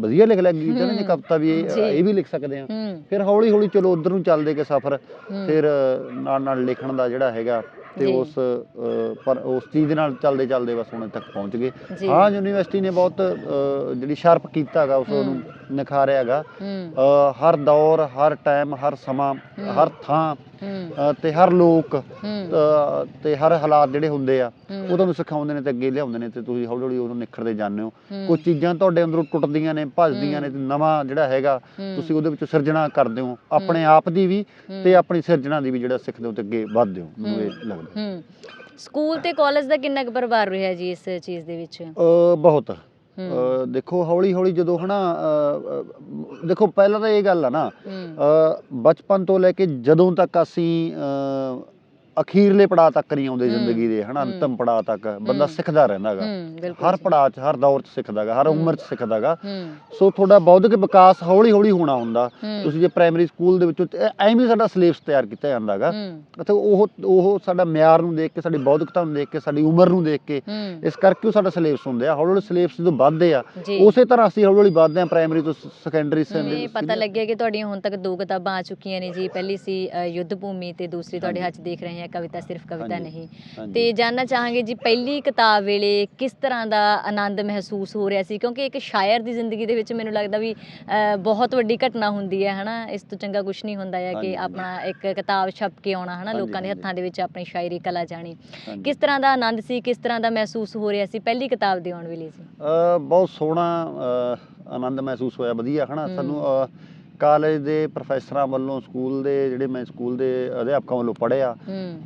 ਵਧੀਆ ਲਿਖ ਲਿਆ ਗੀਤ ਇਹਨੇ ਹੂੰ। ਕਵਿਤਾ ਵੀ ਇਹ ਵੀ ਲਿਖ ਸਕਦੇ ਆ। ਫਿਰ ਹੌਲੀ ਹੌਲੀ ਚਲੋ ਉਧਰ ਨੂੰ ਚੱਲਦੇ ਕੇ ਸਫ਼ਰ। ਫਿਰ ਨਾਲ ਨਾਲ ਲਿਖਣ ਦਾ ਜਿਹੜਾ ਹੈਗਾ ਤੇ। ਉਸ ਪਰ ਉਸ ਚੀਜ਼ ਦੇ ਨਾਲ ਚੱਲਦੇ ਚੱਲਦੇ ਬਸ ਹੁਣ ਤੱਕ ਪਹੁੰਚ ਗਏ। ਹਾਂ ਯੂਨੀਵਰਸਿਟੀ ਨੇ ਬਹੁਤ ਜਿਹੜੀ ਸ਼ਾਰਪ ਕੀਤਾ ਹੈਗਾ ਉਸ ਨੂੰ ਨਿਖਾਰਿਆ ਹੈਗਾ ਹੂੰ ਅ, ਹਰ ਦੌਰ ਹਰ ਟਾਈਮ ਹਰ ਸਮਾਂ। ਹਰ ਥਾਂ ਅ, ਤੇ ਹਰ ਲੋਕ ਅ, ਤੇ ਹਰ ਹਾਲਾਤ ਜਿਹੜੇ ਹੁੰਦੇ ਆ। ਉਹ ਤੁਹਾਨੂੰ ਸਿਖਾਉਂਦੇ ਨੇ ਤੇ ਅੱਗੇ ਲਿਆਉਂਦੇ ਨੇ ਤੇ ਤੁਸੀਂ ਹੌਲੀ ਹੌਲੀ ਉਹਨੂੰ ਨਿਖਰਦੇ ਜਾਂਦੇ ਹੋ। ਕੁਝ ਚੀਜ਼ਾਂ ਤੁਹਾਡੇ ਅੰਦਰੋਂ ਟੁੱਟਦੀਆਂ ਨੇ ਭੱਜਦੀਆਂ ਨੇ ਤੇ ਨਵਾਂ ਜਿਹੜਾ ਹੈਗਾ। ਤੁਸੀਂ ਉਹਦੇ ਵਿੱਚ ਸਿਰਜਣਾ ਕਰਦੇ ਹੋ ਆਪਣੇ ਆਪ ਦੀ ਵੀ। ਤੇ ਆਪਣੀ ਸਿਰਜਣਾ ਦੀ ਵੀ ਜਿਹੜਾ ਸਿੱਖਦੇ ਹੋ ਤੇ ਅੱਗੇ ਵਧਦੇ ਹੋ ਮੈਨੂੰ ਇਹ। ਲੱਗਦਾ ਹੂੰ ਸਕੂਲ ਤੇ ਕਾਲਜ ਦਾ ਕਿੰਨਾ ਕੁ ਪ੍ਰਭਾਵ ਰਿਹਾ ਜੀ ਇਸ ਚੀਜ਼ ਦੇ ਵਿੱਚ ਅ, ਬਹੁਤ ਦੇਖੋ ਹੌਲੀ ਹੌਲੀ ਜਦੋਂ ਹਨਾ ਦੇਖੋ ਪਹਿਲਾਂ ਤਾਂ ਇਹ ਗੱਲ ਆ ਨਾ ਹੂੰ। ਅ, ਬਚਪਨ ਤੋਂ ਲੈ ਕੇ ਜਦੋਂ ਤੱਕ ਅਸੀਂ ਅ, ਅਖੀਰਲੇ ਪੜਾਅ ਤੱਕ ਨਹੀਂ ਆਉਂਦੇ ਜ਼ਿੰਦਗੀ ਦੇ ਹਨਾ। ਅੰਤਮ ਪੜਾਅ ਤੱਕ ਬੰਦਾ। ਸਿੱਖਦਾ ਰਹਿੰਦਾਗਾ ਹਰ। ਪੜਾਅ 'ਚ ਹਰ ਦੌਰ 'ਚ ਸਿੱਖਦਾਗਾ ਹਰ। ਉਮਰ 'ਚ ਸਿੱਖਦਾਗਾ ਸੋ ਤੁਹਾਡਾ ਬੌਧਿਕ ਵਿਕਾਸ ਹੌਲੀ ਹੌਲੀ ਹੋਣਾ ਹੁੰਦਾ। ਤੁਸੀਂ ਜੇ ਪ੍ਰਾਇਮਰੀ ਸਕੂਲ ਦੇ ਵਿੱਚੋਂ ਐਵੇਂ ਸਾਡਾ ਸਿਲੇਬਸ ਤਿਆਰ ਕੀਤਾ ਜਾਂਦਾਗਾ ਅਤੇ ਉਹ ਉਹ ਸਾਡਾ ਮਿਆਰ ਨੂੰ ਦੇਖ ਕੇ ਸਾਡੀ ਬੌਧਿਕਤਾ ਨੂੰ ਦੇਖ ਕੇ ਸਾਡੀ ਉਮਰ ਨੂੰ ਦੇਖ ਕੇ ਇਸ ਕਰਕੇ ਉਹ ਸਾਡਾ ਸਿਲੇਬਸ ਹੁੰਦੇ ਆ। ਹੌਲੀ ਹੌਲੀ ਸਿਲੇਬਸ ਜਦੋਂ ਵੱਧਦੇ ਆ ਉਸੇ ਤਰ੍ਹਾਂ ਅਸੀਂ ਹੌਲੀ ਹੌਲੀ ਵੱਧਦੇ ਆ ਪ੍ਰਾਇਮਰੀ ਤੋਂ ਸੈਕੰਡਰੀ ਮੈਨੂੰ ਪਤਾ ਲੱਗਿਆ ਕਿ ਤੁਹਾਡੀਆਂ ਹੁਣ ਤੱਕ ਦੋ ਕਿਤਾਬਾਂ ਆ ਚੁੱਕੀਆਂ ਨੇ ਜੀ। ਪਹਿਲੀ ਸੀ ਯੁੱਧ ਭੂਮੀ ਤੇ ਦੂਸਰੀ ਤੁਹਾਡੇ ਹੱਥ ਦੇਖ ਰਹੇ ਹਾਂ ਕਵਿਤਾ ਸਿਰਫ ਕਵਿਤਾ। ਨਹੀਂ। ਤੇ ਜਾਨਣਾ ਚਾਹਾਂਗੇ ਜੀ ਪਹਿਲੀ ਕਿਤਾਬ ਵੇਲੇ ਕਿਸ ਤਰ੍ਹਾਂ ਦਾ ਆਨੰਦ ਮਹਿਸੂਸ ਹੋ ਰਿਹਾ ਸੀ? ਕਿਉਂਕਿ ਇੱਕ ਸ਼ਾਇਰ ਦੀ ਜ਼ਿੰਦਗੀ ਦੇ ਵਿੱਚ ਮੈਨੂੰ ਲੱਗਦਾ ਵੀ ਬਹੁਤ ਵੱਡੀ ਘਟਨਾ ਹੁੰਦੀ ਹੈ ਹਨਾ? ਇਸ ਤੋਂ ਚੰਗਾ ਕੁਝ ਨਹੀਂ ਹੁੰਦਾ ਹੈ ਕਿ। ਆਪਣਾ ਇੱਕ ਕਿਤਾਬ ਛਪ ਕੇ ਆਉਣਾ ਹਨਾ? ਲੋਕਾਂ ਦੇ। ਹੱਥਾਂ ਦੇ ਵਿੱਚ ਆਪਣੀ ਸ਼ਾਇਰੀ ਕਲਾ ਜਾਣੀ। ਕਿਸ ਤਰ੍ਹਾਂ ਦਾ ਆਨੰਦ ਸੀ? ਕਿਸ ਤਰ੍ਹਾਂ ਦਾ ਮਹਿਸੂਸ ਹੋ ਰਿਹਾ ਸੀ? ਪਹਿਲੀ ਕਿਤਾਬ ਦੇ ਆਉਣ ਵੇਲੇ ਜੀ। ਬਹੁਤ ਸੋਹਣਾ ਆਨੰਦ ਮਹਿਸੂਸ ਹੋਇਆ ਵਧੀਆ ਹਨਾ। ਸਾਨੂੰ ਕਾਲਜ ਦੇ ਪ੍ਰੋਫੈਸਰਾਂ ਵੱਲੋਂ ਸਕੂਲ ਦੇ ਜਿਹੜੇ ਮੈਂ ਸਕੂਲ ਦੇ ਅਧਿਆਪਕਾਂ ਵੱਲੋਂ ਪੜ੍ਹਿਆ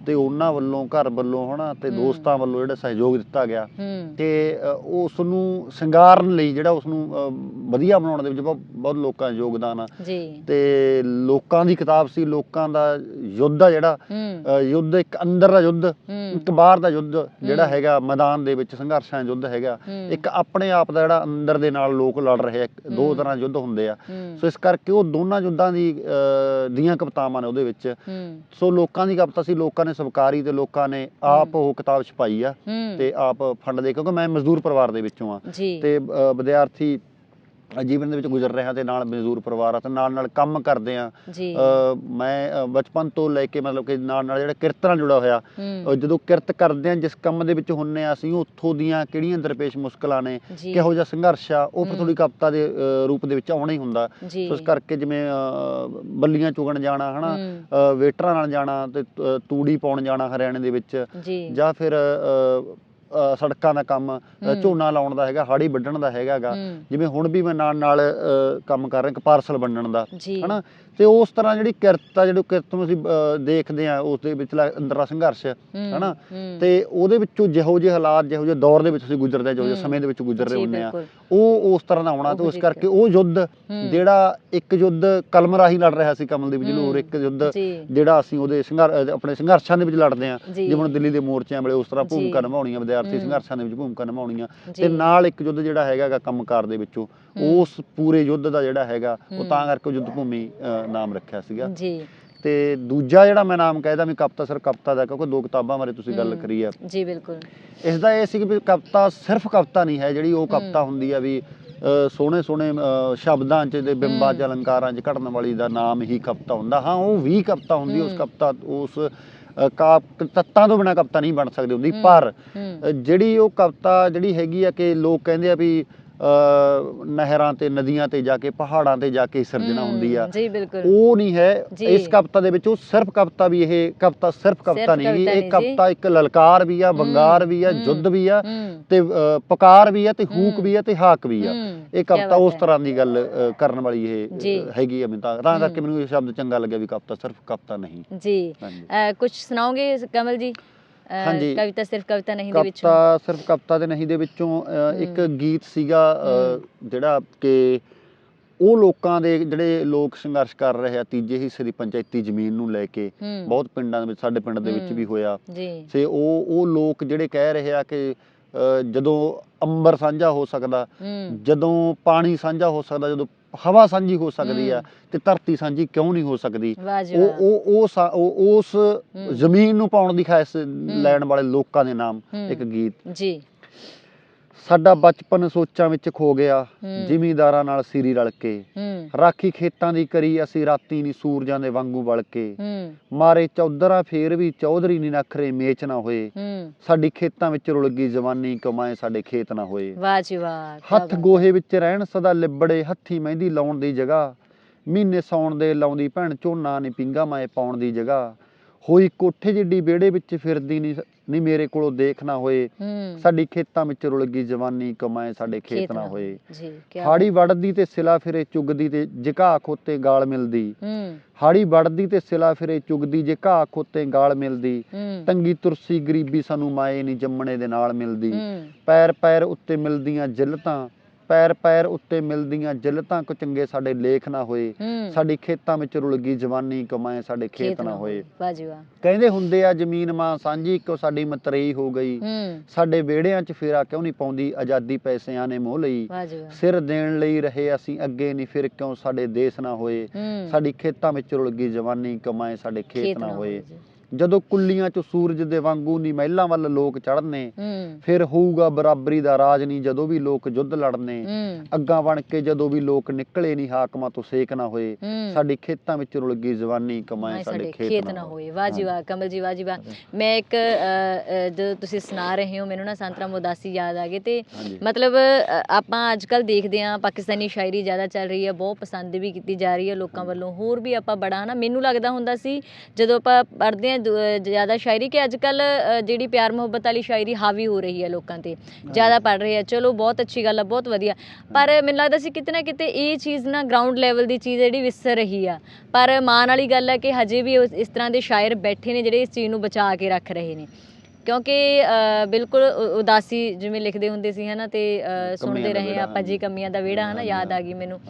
ਤੇ ਉਹਨਾਂ ਵੱਲੋਂ ਘਰ ਵੱਲੋਂ ਹਨਾ ਤੇ। ਦੋਸਤਾਂ ਵੱਲੋਂ ਜਿਹੜਾ ਸਹਿਯੋਗ ਦਿੱਤਾ ਗਿਆ ਤੇ ਉਸ ਨੂੰ ਸ਼ਿੰਗਾਰਨ ਲਈ ਜਿਹੜਾ ਉਸ ਨੂੰ ਵਧੀਆ ਬਣਾਉਣ ਦੇ ਵਿੱਚ ਬਹੁਤ ਲੋਕਾਂ ਦਾ ਯੋਗਦਾਨ ਆ। ਤੇ ਲੋਕਾਂ ਦੀ ਕਿਤਾਬ ਸੀ ਲੋਕਾਂ ਦਾ ਯੁੱਧ ਆ ਜਿਹੜਾ ਯੁੱਧ ਇੱਕ ਅੰਦਰ ਦਾ ਯੁੱਧ ਇੱਕ ਬਾਹਰ ਦਾ ਯੁੱਧ ਜਿਹੜਾ। ਹੈਗਾ ਮੈਦਾਨ ਦੇ ਵਿੱਚ ਸੰਘਰਸ਼ਾਂ ਦਾ ਯੁੱਧ ਹੈਗਾ। ਇੱਕ ਆਪਣੇ ਆਪ ਦਾ ਜਿਹੜਾ ਅੰਦਰ ਦੇ ਨਾਲ ਲੋਕ ਲੜ ਰਹੇ ਆ ਦੋ। ਤਰ੍ਹਾਂ ਯੁੱਧ ਹੁੰਦੇ ਆ। ਸੋ ਇਸ ਕਰਕੇ ਉਹ ਦੋਨਾਂ ਯੁੱਧਾਂ ਦੀ ਦੀਆਂ ਕਵਿਤਾਵਾਂ ਨੇ ਉਹਦੇ ਵਿੱਚ। ਸੋ ਲੋਕਾਂ ਦੀ ਕਵਿਤਾ ਸੀ ਲੋਕਾਂ ਨੇ ਸਵਕਾਰੀ ਤੇ ਲੋਕਾਂ ਨੇ ਆਪ ਉਹ ਕਿਤਾਬ ਛਪਾਈ ਆ ਤੇ ਆਪ ਫੰਡ ਦੇ ਕਿਉਂਕਿ ਮੈਂ ਮਜ਼ਦੂਰ ਪਰਿਵਾਰ ਦੇ ਵਿੱਚੋਂ ਆ। ਤੇ ਵਿਦਿਆਰਥੀ ਜੀਵਨ ਦੇ ਵਿੱਚ ਗੁਜ਼ਰ ਰਿਹਾ ਤੇ ਨਾਲ ਮਜ਼ਦੂਰ ਪਰਿਵਾਰ ਆ ਤੇ ਨਾਲ ਨਾਲ ਕੰਮ ਕਰਦੇ ਆ। ਮੈਂ ਬਚਪਨ ਤੋਂ ਲੈ ਕੇ ਮਤਲਬ ਕਿ ਨਾਲ ਨਾਲ ਜਿਹੜਾ ਕਿਰਤ ਨਾਲ ਜੁੜਾ ਹੋਇਆ ਜਦੋਂ ਕਿਰਤ ਕਰਦੇ ਆ ਜਿਸ ਕੰਮ ਦੇ ਵਿੱਚ ਹੁੰਨੇ ਆ ਅਸੀਂ ਉੱਥੋਂ ਦੀਆਂ ਕਿਹੜੀਆਂ ਦਰਪੇਸ਼ ਮੁਸ਼ਕਲਾਂ ਨੇ ਕਿਹੋ ਜਿਹਾ ਸੰਘਰਸ਼ ਆ ਉਹ ਫਿਰ। ਥੋੜੀ ਕਵਿਤਾ ਦੇ ਰੂਪ ਦੇ ਵਿੱਚ ਆਉਣਾ ਹੀ ਹੁੰਦਾ। ਜੀ। ਸੋ ਇਸ ਕਰਕੇ ਜਿਵੇਂ ਬੱਲੀਆਂ ਚੁਗਣ ਜਾਣਾ ਹਨਾ ਵੇਟਰਾਂ ਨਾਲ ਜਾਣਾ ਤੇ ਤੂੜੀ ਪਾਉਣ ਜਾਣਾ ਹਰਿਆਣੇ ਦੇ ਵਿੱਚ ਜੀ। ਫਿਰ ਸੜਕਾਂ ਦਾ ਕੰਮ। ਝੋਨਾ ਲਾਉਣ ਦਾ ਹੈਗਾ ਹਾੜੀ ਵੱਢਣ ਦਾ ਹੈਗਾਗਾ ਹੂੰ, ਜਿਵੇਂ ਹੁਣ ਵੀ ਮੈਂ ਨਾਲ ਨਾਲ ਕੰਮ ਕਰ ਰਿਹਾ ਇੱਕ ਪਾਰਸਲ ਵੰਡਣ ਦਾ। ਹਨਾ? ਤੇ ਉਸ ਤਰ੍ਹਾਂ ਜਿਹੜੀ ਕਿਰਤ ਆ ਜਿਹੜੀ ਕਿਰਤ ਨੂੰ ਅਸੀਂ ਦੇਖਦੇ ਆ ਉਸ ਦੇ ਵਿਚਲਾ ਅੰਦਰਲਾ ਸੰਘਰਸ਼ ਹਨਾ? ਤੇ ਉਹਦੇ ਵਿੱਚੋਂ ਜਿਹੋ ਜਿਹੇ ਹਾਲਾਤ ਜਿਹੋ ਜਿਹੇ ਦੌਰ ਦੇ ਵਿੱਚ ਅਸੀਂ ਗੁਜ਼ਰਦੇ ਜਿਹੋ ਜਿਹੇ। ਸਮੇਂ ਦੇ ਵਿੱਚ ਗੁਜ਼ਰ ਰਹੇ ਹੁੰਦੇ ਆ। ਉਹ ਉਸ ਤਰ੍ਹਾਂ ਦਾ ਆਉਣਾ ਤੇ ਉਸ ਕਰਕੇ ਉਹ ਯੁੱਧ ਜਿਹੜਾ ਇੱਕ ਯੁੱਧ ਕਲਮ ਰਾਹੀਂ ਲੜ ਰਿਹਾ ਸੀ ਕਮਲ ਦੇ ਵਿੱਚ ਹੂੰ, ਲੋਰ ਇੱਕ ਯੁੱਧ ਜਿਹੜਾ ਅਸੀਂ ਉਹਦੇ ਸੰਘਰ ਅ, ਆਪਣੇ ਸੰਘਰਸ਼ਾਂ ਦੇ ਵਿੱਚ ਲੜਦੇ ਆ ਜਿਵੇਂ ਦਿੱਲੀ ਦੇ ਮੋਰਚਿਆਂ ਵੇਲੇ ਉਸ ਤਰ੍ਹਾਂ। ਭੂਮਿਕਾ ਨਿਭਾਉਣੀਆਂ ਵਿਦਿਆਰਥੀ ਹੂੰ। ਸੰਘਰਸ਼ਾਂ ਦੇ ਵਿੱਚ ਭੂਮਿਕਾ ਨਿਭਾਉਣੀਆਂ ਜੀ ਤੇ ਨਾਲ ਇੱਕ ਯੁੱਧ ਜਿਹੜਾ ਹੈਗਾ ਗਾ ਕੰਮਕਾਰ ਦੇ ਵਿੱਚੋਂ। ਉਸ ਪੂਰੇ ਯੁੱਧ ਦਾ ਜਿਹੜਾ ਹੈਗਾ ਉਹ। ਤਾਂ ਕਰਕੇ ਉਹ ਯੁੱਧ ਭੂਮੀ ਨਾਮ ਰੱਖਿਆ ਸੀਗਾ ਜੀ ਤੇ ਦੂਜਾ ਜਿਹੜਾ ਮੈਂ ਨਾਮ ਕਹਿਦਾ ਵੀ ਕਵਿਤਾ ਸਿਰ ਕਵਿਤਾ ਦਾ ਕਿਉਂਕਿ ਦੋ ਕਿਤਾਬਾਂ ਬਾਰੇ ਤੁਸੀਂ ਗੱਲ। ਕਰੀ ਆ ਜੀ ਬਿਲਕੁਲ ਇਸ ਦਾ ਇਹ ਸੀ ਕਿ ਕਵਿਤਾ ਸਿਰਫ ਕਵਿਤਾ ਨਹੀਂ ਹੈ ਜਿਹੜੀ ਉਹ ਕਵਿਤਾ। ਹੁੰਦੀ ਆ ਵੀ ਸੋਹਣੇ ਸੋਹਣੇ ਸ਼ਬਦਾਂ 'ਚ ਤੇ ਬਿੰਬਾਂ 'ਚ। ਅਲੰਕਾਰਾਂ 'ਚ ਘੜਨ ਵਾਲੀ ਦਾ ਨਾਮ ਹੀ ਕਵਿਤਾ ਹੁੰਦਾ ਹਾਂ ਉਹ ਵੀ ਕਵਿਤਾ ਹੁੰਦੀ ਉਸ। ਕਵਿਤਾ ਉਸ ਕਾਪ ਤੱਤਾਂ ਤੋਂ ਬਿਨਾ ਕਵਿਤਾ ਨਹੀਂ ਬਣ ਸਕਦੀ ਹੁੰਦੀ। ਪਰ ਜਿਹੜੀ ਉਹ ਕਵਿਤਾ ਜਿਹੜੀ ਹੈਗੀ ਆ ਕਿ ਲੋਕ ਕਹਿੰਦੇ ਆ ਵੀ ਨਹਿਰਾਂ ਤੇ ਨਦੀਆਂ ਤੇ ਜਾ ਕੇ ਪਹਾੜਾਂ ਤੇ ਜਾ ਕੇ ਸਿਰਜਣਾ ਹੁੰਦੀ ਆ ਜੀ ਬਿਲਕੁਲ ਉਹ ਨਹੀਂ ਹੈ। ਇਸ ਕਵਿਤਾ ਦੇ ਵਿੱਚ ਉਹ ਸਿਰਫ ਕਵਿਤਾ ਵੀ ਇਹ ਕਵਿਤਾ ਸਿਰਫ ਕਵਿਤਾ ਨਹੀਂ ਇਹ। ਕਵਿਤਾ ਇੱਕ ਲਲਕਾਰ ਵੀ ਆ ਵੰਗਾਰ ਵੀ ਆ ਯੁੱਧ ਵੀ ਆ ਤੇ ਪਕਾਰ ਵੀ ਆ ਤੇ ਹੂਕ। ਵੀ ਆ ਤੇ ਹਾਕ ਵੀ ਆ ਇਹ ਕਵਿਤਾ ਉਸ। ਤਰ੍ਹਾਂ ਦੀ ਗੱਲ ਕਰਨ ਵਾਲੀ ਇਹ। ਹੈਗੀ ਆ ਮੈਨੂੰ ਤਾਂ ਕਰਕੇ। ਮੈਨੂੰ ਇਹ ਸ਼ਬਦ ਚੰਗਾ ਲੱਗਿਆ ਵੀ ਕਵਿਤਾ ਸਿਰਫ ਕਵਿਤਾ ਨਹੀਂ ਜੀ ਕੁਝ ਸੁਣਾਓਗੇ ਕਮਲ ਜੀ ਹਾਂਜੀ। ਕਵਿਤਾ ਸਿਰਫ ਕਵਿਤਾ ਨਹੀਂ ਦੇ ਵਿੱਚੋਂ? ਕਵਿਤਾ ਸਿਰਫ ਕਵਿਤਾ ਦੇ ਨਹੀਂ ਦੇ ਵਿੱਚੋਂ ਇੱਕ ਗੀਤ ਸੀਗਾ ਜਿਹੜਾ ਕਿ ਉਹ ਲੋਕਾਂ ਦੇ ਜਿਹੜੇ ਲੋਕ ਸੰਘਰਸ਼ ਕਰ ਰਹੇ ਆ ਤੀਜੇ ਹਿੱਸੇ ਦੀ ਪੰਚਾਇਤੀ ਜ਼ਮੀਨ ਨੂੰ ਲੈ ਕੇ ਬਹੁਤ ਪਿੰਡਾਂ ਦੇ ਵਿੱਚ ਸਾਡੇ ਪਿੰਡ ਦੇ ਵਿੱਚ। ਵੀ ਹੋਇਆ। ਤੇ ਉਹ ਉਹ ਲੋਕ ਜਿਹੜੇ ਕਹਿ ਰਹੇ ਆ ਕਿ ਜਦੋਂ ਅੰਬਰ ਸਾਂਝਾ ਹੋ ਸਕਦਾ ਜਦੋਂ ਪਾਣੀ ਸਾਂਝਾ ਹੋ ਸਕਦਾ ਜਦੋਂ ਹਵਾ ਸਾਂਝੀ ਹੋ ਸਕਦੀ ਆ। ਤੇ ਧਰਤੀ ਸਾਂਝੀ ਕਿਉਂ ਨਹੀਂ ਹੋ ਸਕਦੀ ਉਹ ਉਹ ਉਹ ਉਸ। ਜ਼ਮੀਨ ਨੂੰ ਪਾਉਣ ਦੀ ਖਾਇਸ਼ ਲੈਣ ਵਾਲੇ ਲੋਕਾਂ ਦੇ ਨਾਮ। ਇੱਕ ਗੀਤ ਜੀ ਸਾਡਾ ਬਚਪਨ ਸੋਚਾਂ ਵਿੱਚ ਖੋ ਗਿਆ। ਜ਼ਿਮੀਂਦਾਰਾਂ ਨਾਲ ਸੀਰੀ ਰਲ ਕੇ ਰਾਖੀ ਖੇਤਾਂ ਦੀ ਕਰੀ ਅਸੀਂ ਰਾਤੀ ਨਹੀਂ ਸੂਰਜਾਂ ਦੇ ਵਾਂਗੂ ਵਲ ਕੇ। ਮਾਰੇ ਚੌਧਰਾ ਫੇਰ ਵੀ ਚੌਧਰੀ ਨਹੀਂ ਨਖਰੇ ਮੇਚ ਨਾ ਹੋਏ। ਸਾਡੀ ਖੇਤਾਂ ਵਿੱਚ ਰੁਲ ਗਈ ਜਵਾਨੀ ਕਮਾਏ ਸਾਡੇ ਖੇਤ ਨਾ ਹੋਏ। ਵਾਹ ਜੀ ਵਾਹ ਹੱਥ। ਗੋਹੇ ਵਿੱਚ ਰਹਿਣ ਸਦਾ ਲਿਬੜੇ ਹੱਥੀ ਮਹਿੰਦੀ ਲਾਉਣ ਦੀ ਜਗ੍ਹਾ। ਮਹੀਨੇ ਸੌਣ ਦੇ ਲਾਉਂਦੀ ਭੈਣ ਝੋਨਾ ਨਹੀਂ ਪਿੰਗਾ ਮਾਏ ਪਾਉਣ ਦੀ ਜਗ੍ਹਾ। ਹੋਈ ਕੋਠੇ ਜਿੱਡੀ ਵਿਹੜੇ ਵਿੱਚ ਫਿਰਦੀ ਨਹੀਂ ਨਹੀਂ ਮੇਰੇ ਕੋਲੋਂ ਦੇਖ ਨਾ ਹੋਏ। ਸਾਡੀ ਖੇਤਾਂ ਵਿੱਚ ਰੁਲ ਗਈ ਜਵਾਨੀ ਕਮਾਏ ਸਾਡੇ ਖੇਤ ਨਾ ਹੋਏ। ਹਾੜੀ ਵੜਦੀ ਤੇ ਸਿਲਾ ਫਿਰੇ ਚੁਗਦੀ ਤੇ ਜਿਕਾ ਖੋਤੇ ਗਾਲ ਮਿਲਦੀ। ਹਾੜੀ ਵੜਦੀ ਤੇ ਸਿਲਾ ਫਿਰੇ ਚੁਗਦੀ ਜੇ ਘਾਹ ਖੋਤੇ ਗਾਲ ਮਿਲਦੀ। ਤੰਗੀ ਤੁਰਸੀ ਗਰੀਬੀ ਸਾਨੂੰ ਮਾਏ ਨਹੀਂ ਜੰਮਣੇ ਦੇ ਨਾਲ ਮਿਲਦੀ। ਪੈਰ ਪੈਰ ਉੱਤੇ ਮਿਲਦੀਆਂ ਜਿਲਤਾਂ। ਪੈਰ ਪੈਰ ਉੱਤੇ ਮਿਲਦੀਆਂ ਜਿਲਤਾਂ ਕੋ ਚੰਗੇ ਸਾਡੇ ਲੇਖ ਨਾ ਹੋਏ। ਸਾਡੀ ਖੇਤਾਂ ਵਿੱਚ ਰੁਲ ਗਈ ਜਵਾਨੀ ਕਮਾਏ ਸਾਡੇ ਖੇਤ ਨਾ ਹੋਏ। ਕਹਿੰਦੇ ਹੁੰਦੇ ਆ ਜ਼ਮੀਨ ਮਾਂ ਸਾਂਝੀ ਕੋ ਸਾਡੀ ਮਤਰੇਈ ਹੋ ਗਈ। ਸਾਡੇ ਵਿਹੜਿਆਂ 'ਚ ਫੇਰਾ ਕਿਉਂ ਨਹੀਂ ਪਾਉਂਦੀ ਆਜ਼ਾਦੀ ਪੈਸਿਆਂ ਨੇ ਮੋਹ ਲਈ। ਸਿਰ ਦੇਣ ਲਈ ਰਹੇ ਅਸੀਂ ਅੱਗੇ ਨਹੀਂ ਫਿਰ ਕਿਉਂ ਸਾਡੇ ਦੇਸ਼ ਨਾ ਹੋਏ। ਸਾਡੀ ਖੇਤਾਂ ਵਿੱਚ ਰੁਲ ਗਈ ਜਵਾਨੀ ਕਮਾਏ ਸਾਡੇ ਖੇਤ ਨਾ ਹੋਏ। ਜਦੋਂ ਕੁੱਲੀਆਂ 'ਚ ਸੂਰਜ ਦੇ ਵਾਂਗੂ ਨਹੀਂ ਮਹਿਲਾਂ ਵੱਲ ਲੋਕ ਚੜ੍ਹਨੇ ਹੂੰ। ਫਿਰ ਹੋਊਗਾ ਬਰਾਬਰੀ ਦਾ ਰਾਜ ਨਹੀਂ ਜਦੋਂ ਵੀ ਲੋਕ ਯੁੱਧ ਲੜਨੇ। ਅੱਗਾ ਬਣ ਕੇ ਜਦੋਂ ਵੀ ਲੋਕ ਨਿਕਲੇ ਨਹੀਂ ਹਾਕਮਾਂ ਤੋਂ ਸੇਕ ਨਾ ਹੋਏ। ਸਾਡੀ ਖੇਤਾਂ ਵਿੱਚ ਰੁਲ ਗਈ ਜਵਾਨੀ ਮਾਏ ਕਮਾਏ ਸਾਡੇ ਖੇਤ ਨਾ ਹੋਏ। ਵਾਹ ਜੀ ਵਾਹ ਕਮਲ ਜੀ ਵਾਹ ਜੀ ਵਾਹ। ਮੈਂ ਇੱਕ ਜਦੋਂ ਤੁਸੀਂ ਸੁਣਾ ਰਹੇ ਹੋ ਮੈਨੂੰ ਨਾ ਸੰਤਰਾਮ ਉਦਾਸੀ ਯਾਦ ਆ ਗਏ ਤੇ ਮਤਲਬ ਆਪਾਂ ਅੱਜ ਕੱਲ ਦੇਖਦੇ ਹਾਂ ਪਾਕਿਸਤਾਨੀ ਸ਼ਾਇਰੀ ਜ਼ਿਆਦਾ ਚੱਲ ਰਹੀ ਹੈ ਬਹੁਤ ਪਸੰਦ ਵੀ ਕੀਤੀ ਜਾ ਰਹੀ ਹੈ ਲੋਕਾਂ ਵੱਲੋਂ। ਹੋਰ ਵੀ ਆਪਾਂ ਬੜਾ ਹਨਾ ਮੈਨੂੰ ਲੱਗਦਾ ਹੁੰਦਾ ਸੀ ਜਦੋਂ ਆਪਾਂ ਪੜ੍ਹਦੇ ਅ, ਜ਼ਿਆਦਾ ਸ਼ਾਇਰੀ ਕਿ ਅੱਜ ਕੱਲ ਜਿਹੜੀ ਪਿਆਰ ਮੁਹੱਬਤ ਵਾਲੀ ਸ਼ਾਇਰੀ ਹਾਵੀ ਹੋ ਰਹੀ ਹੈ ਲੋਕਾਂ ਤੇ। ਜ਼ਿਆਦਾ ਪੜ੍ਹ ਰਹੇ ਆ। ਚਲੋ, ਬਹੁਤ ਅੱਛੀ ਗੱਲ ਆ, ਬਹੁਤ ਵਧੀਆ। ਪਰ ਮੈਨੂੰ ਲੱਗਦਾ ਸੀ ਕਿਤੇ ਨਾ ਕਿਤੇ ਇਹ ਚੀਜ਼ ਨਾ ਗਰਾਊਂਡ ਲੈਵਲ ਦੀ ਚੀਜ਼ ਜਿਹੜੀ ਵਿਸਰ ਰਹੀ ਆ। ਪਰ ਮਾਣ ਵਾਲੀ ਗੱਲ ਹੈ ਕਿ ਹਜੇ ਵੀ ਉਸ- ਇਸ ਤਰ੍ਹਾਂ ਦੇ ਸ਼ਾਇਰ ਬੈਠੇ ਨੇ ਜਿਹੜੇ ਇਸ ਚੀਜ਼ ਨੂੰ ਬਚਾ ਕੇ ਰੱਖ ਰਹੇ ਨੇ। ਕਿਉਂਕਿ ਬਿਲਕੁਲ ਉਦਾਸੀ ਜਿਵੇਂ ਲਿਖਦੇ ਹੁੰਦੇ ਸੀ ਹਨਾ ਤੇ ਸੁਣਦੇ ਰਹੇ ਆਪਾਂ ਜੀ ਕਮੀਆਂ ਦਾ ਵਿਹੜਾ ਹਨਾ ਯਾਦ ਆ ਗਈ ਮੈਨੂੰ।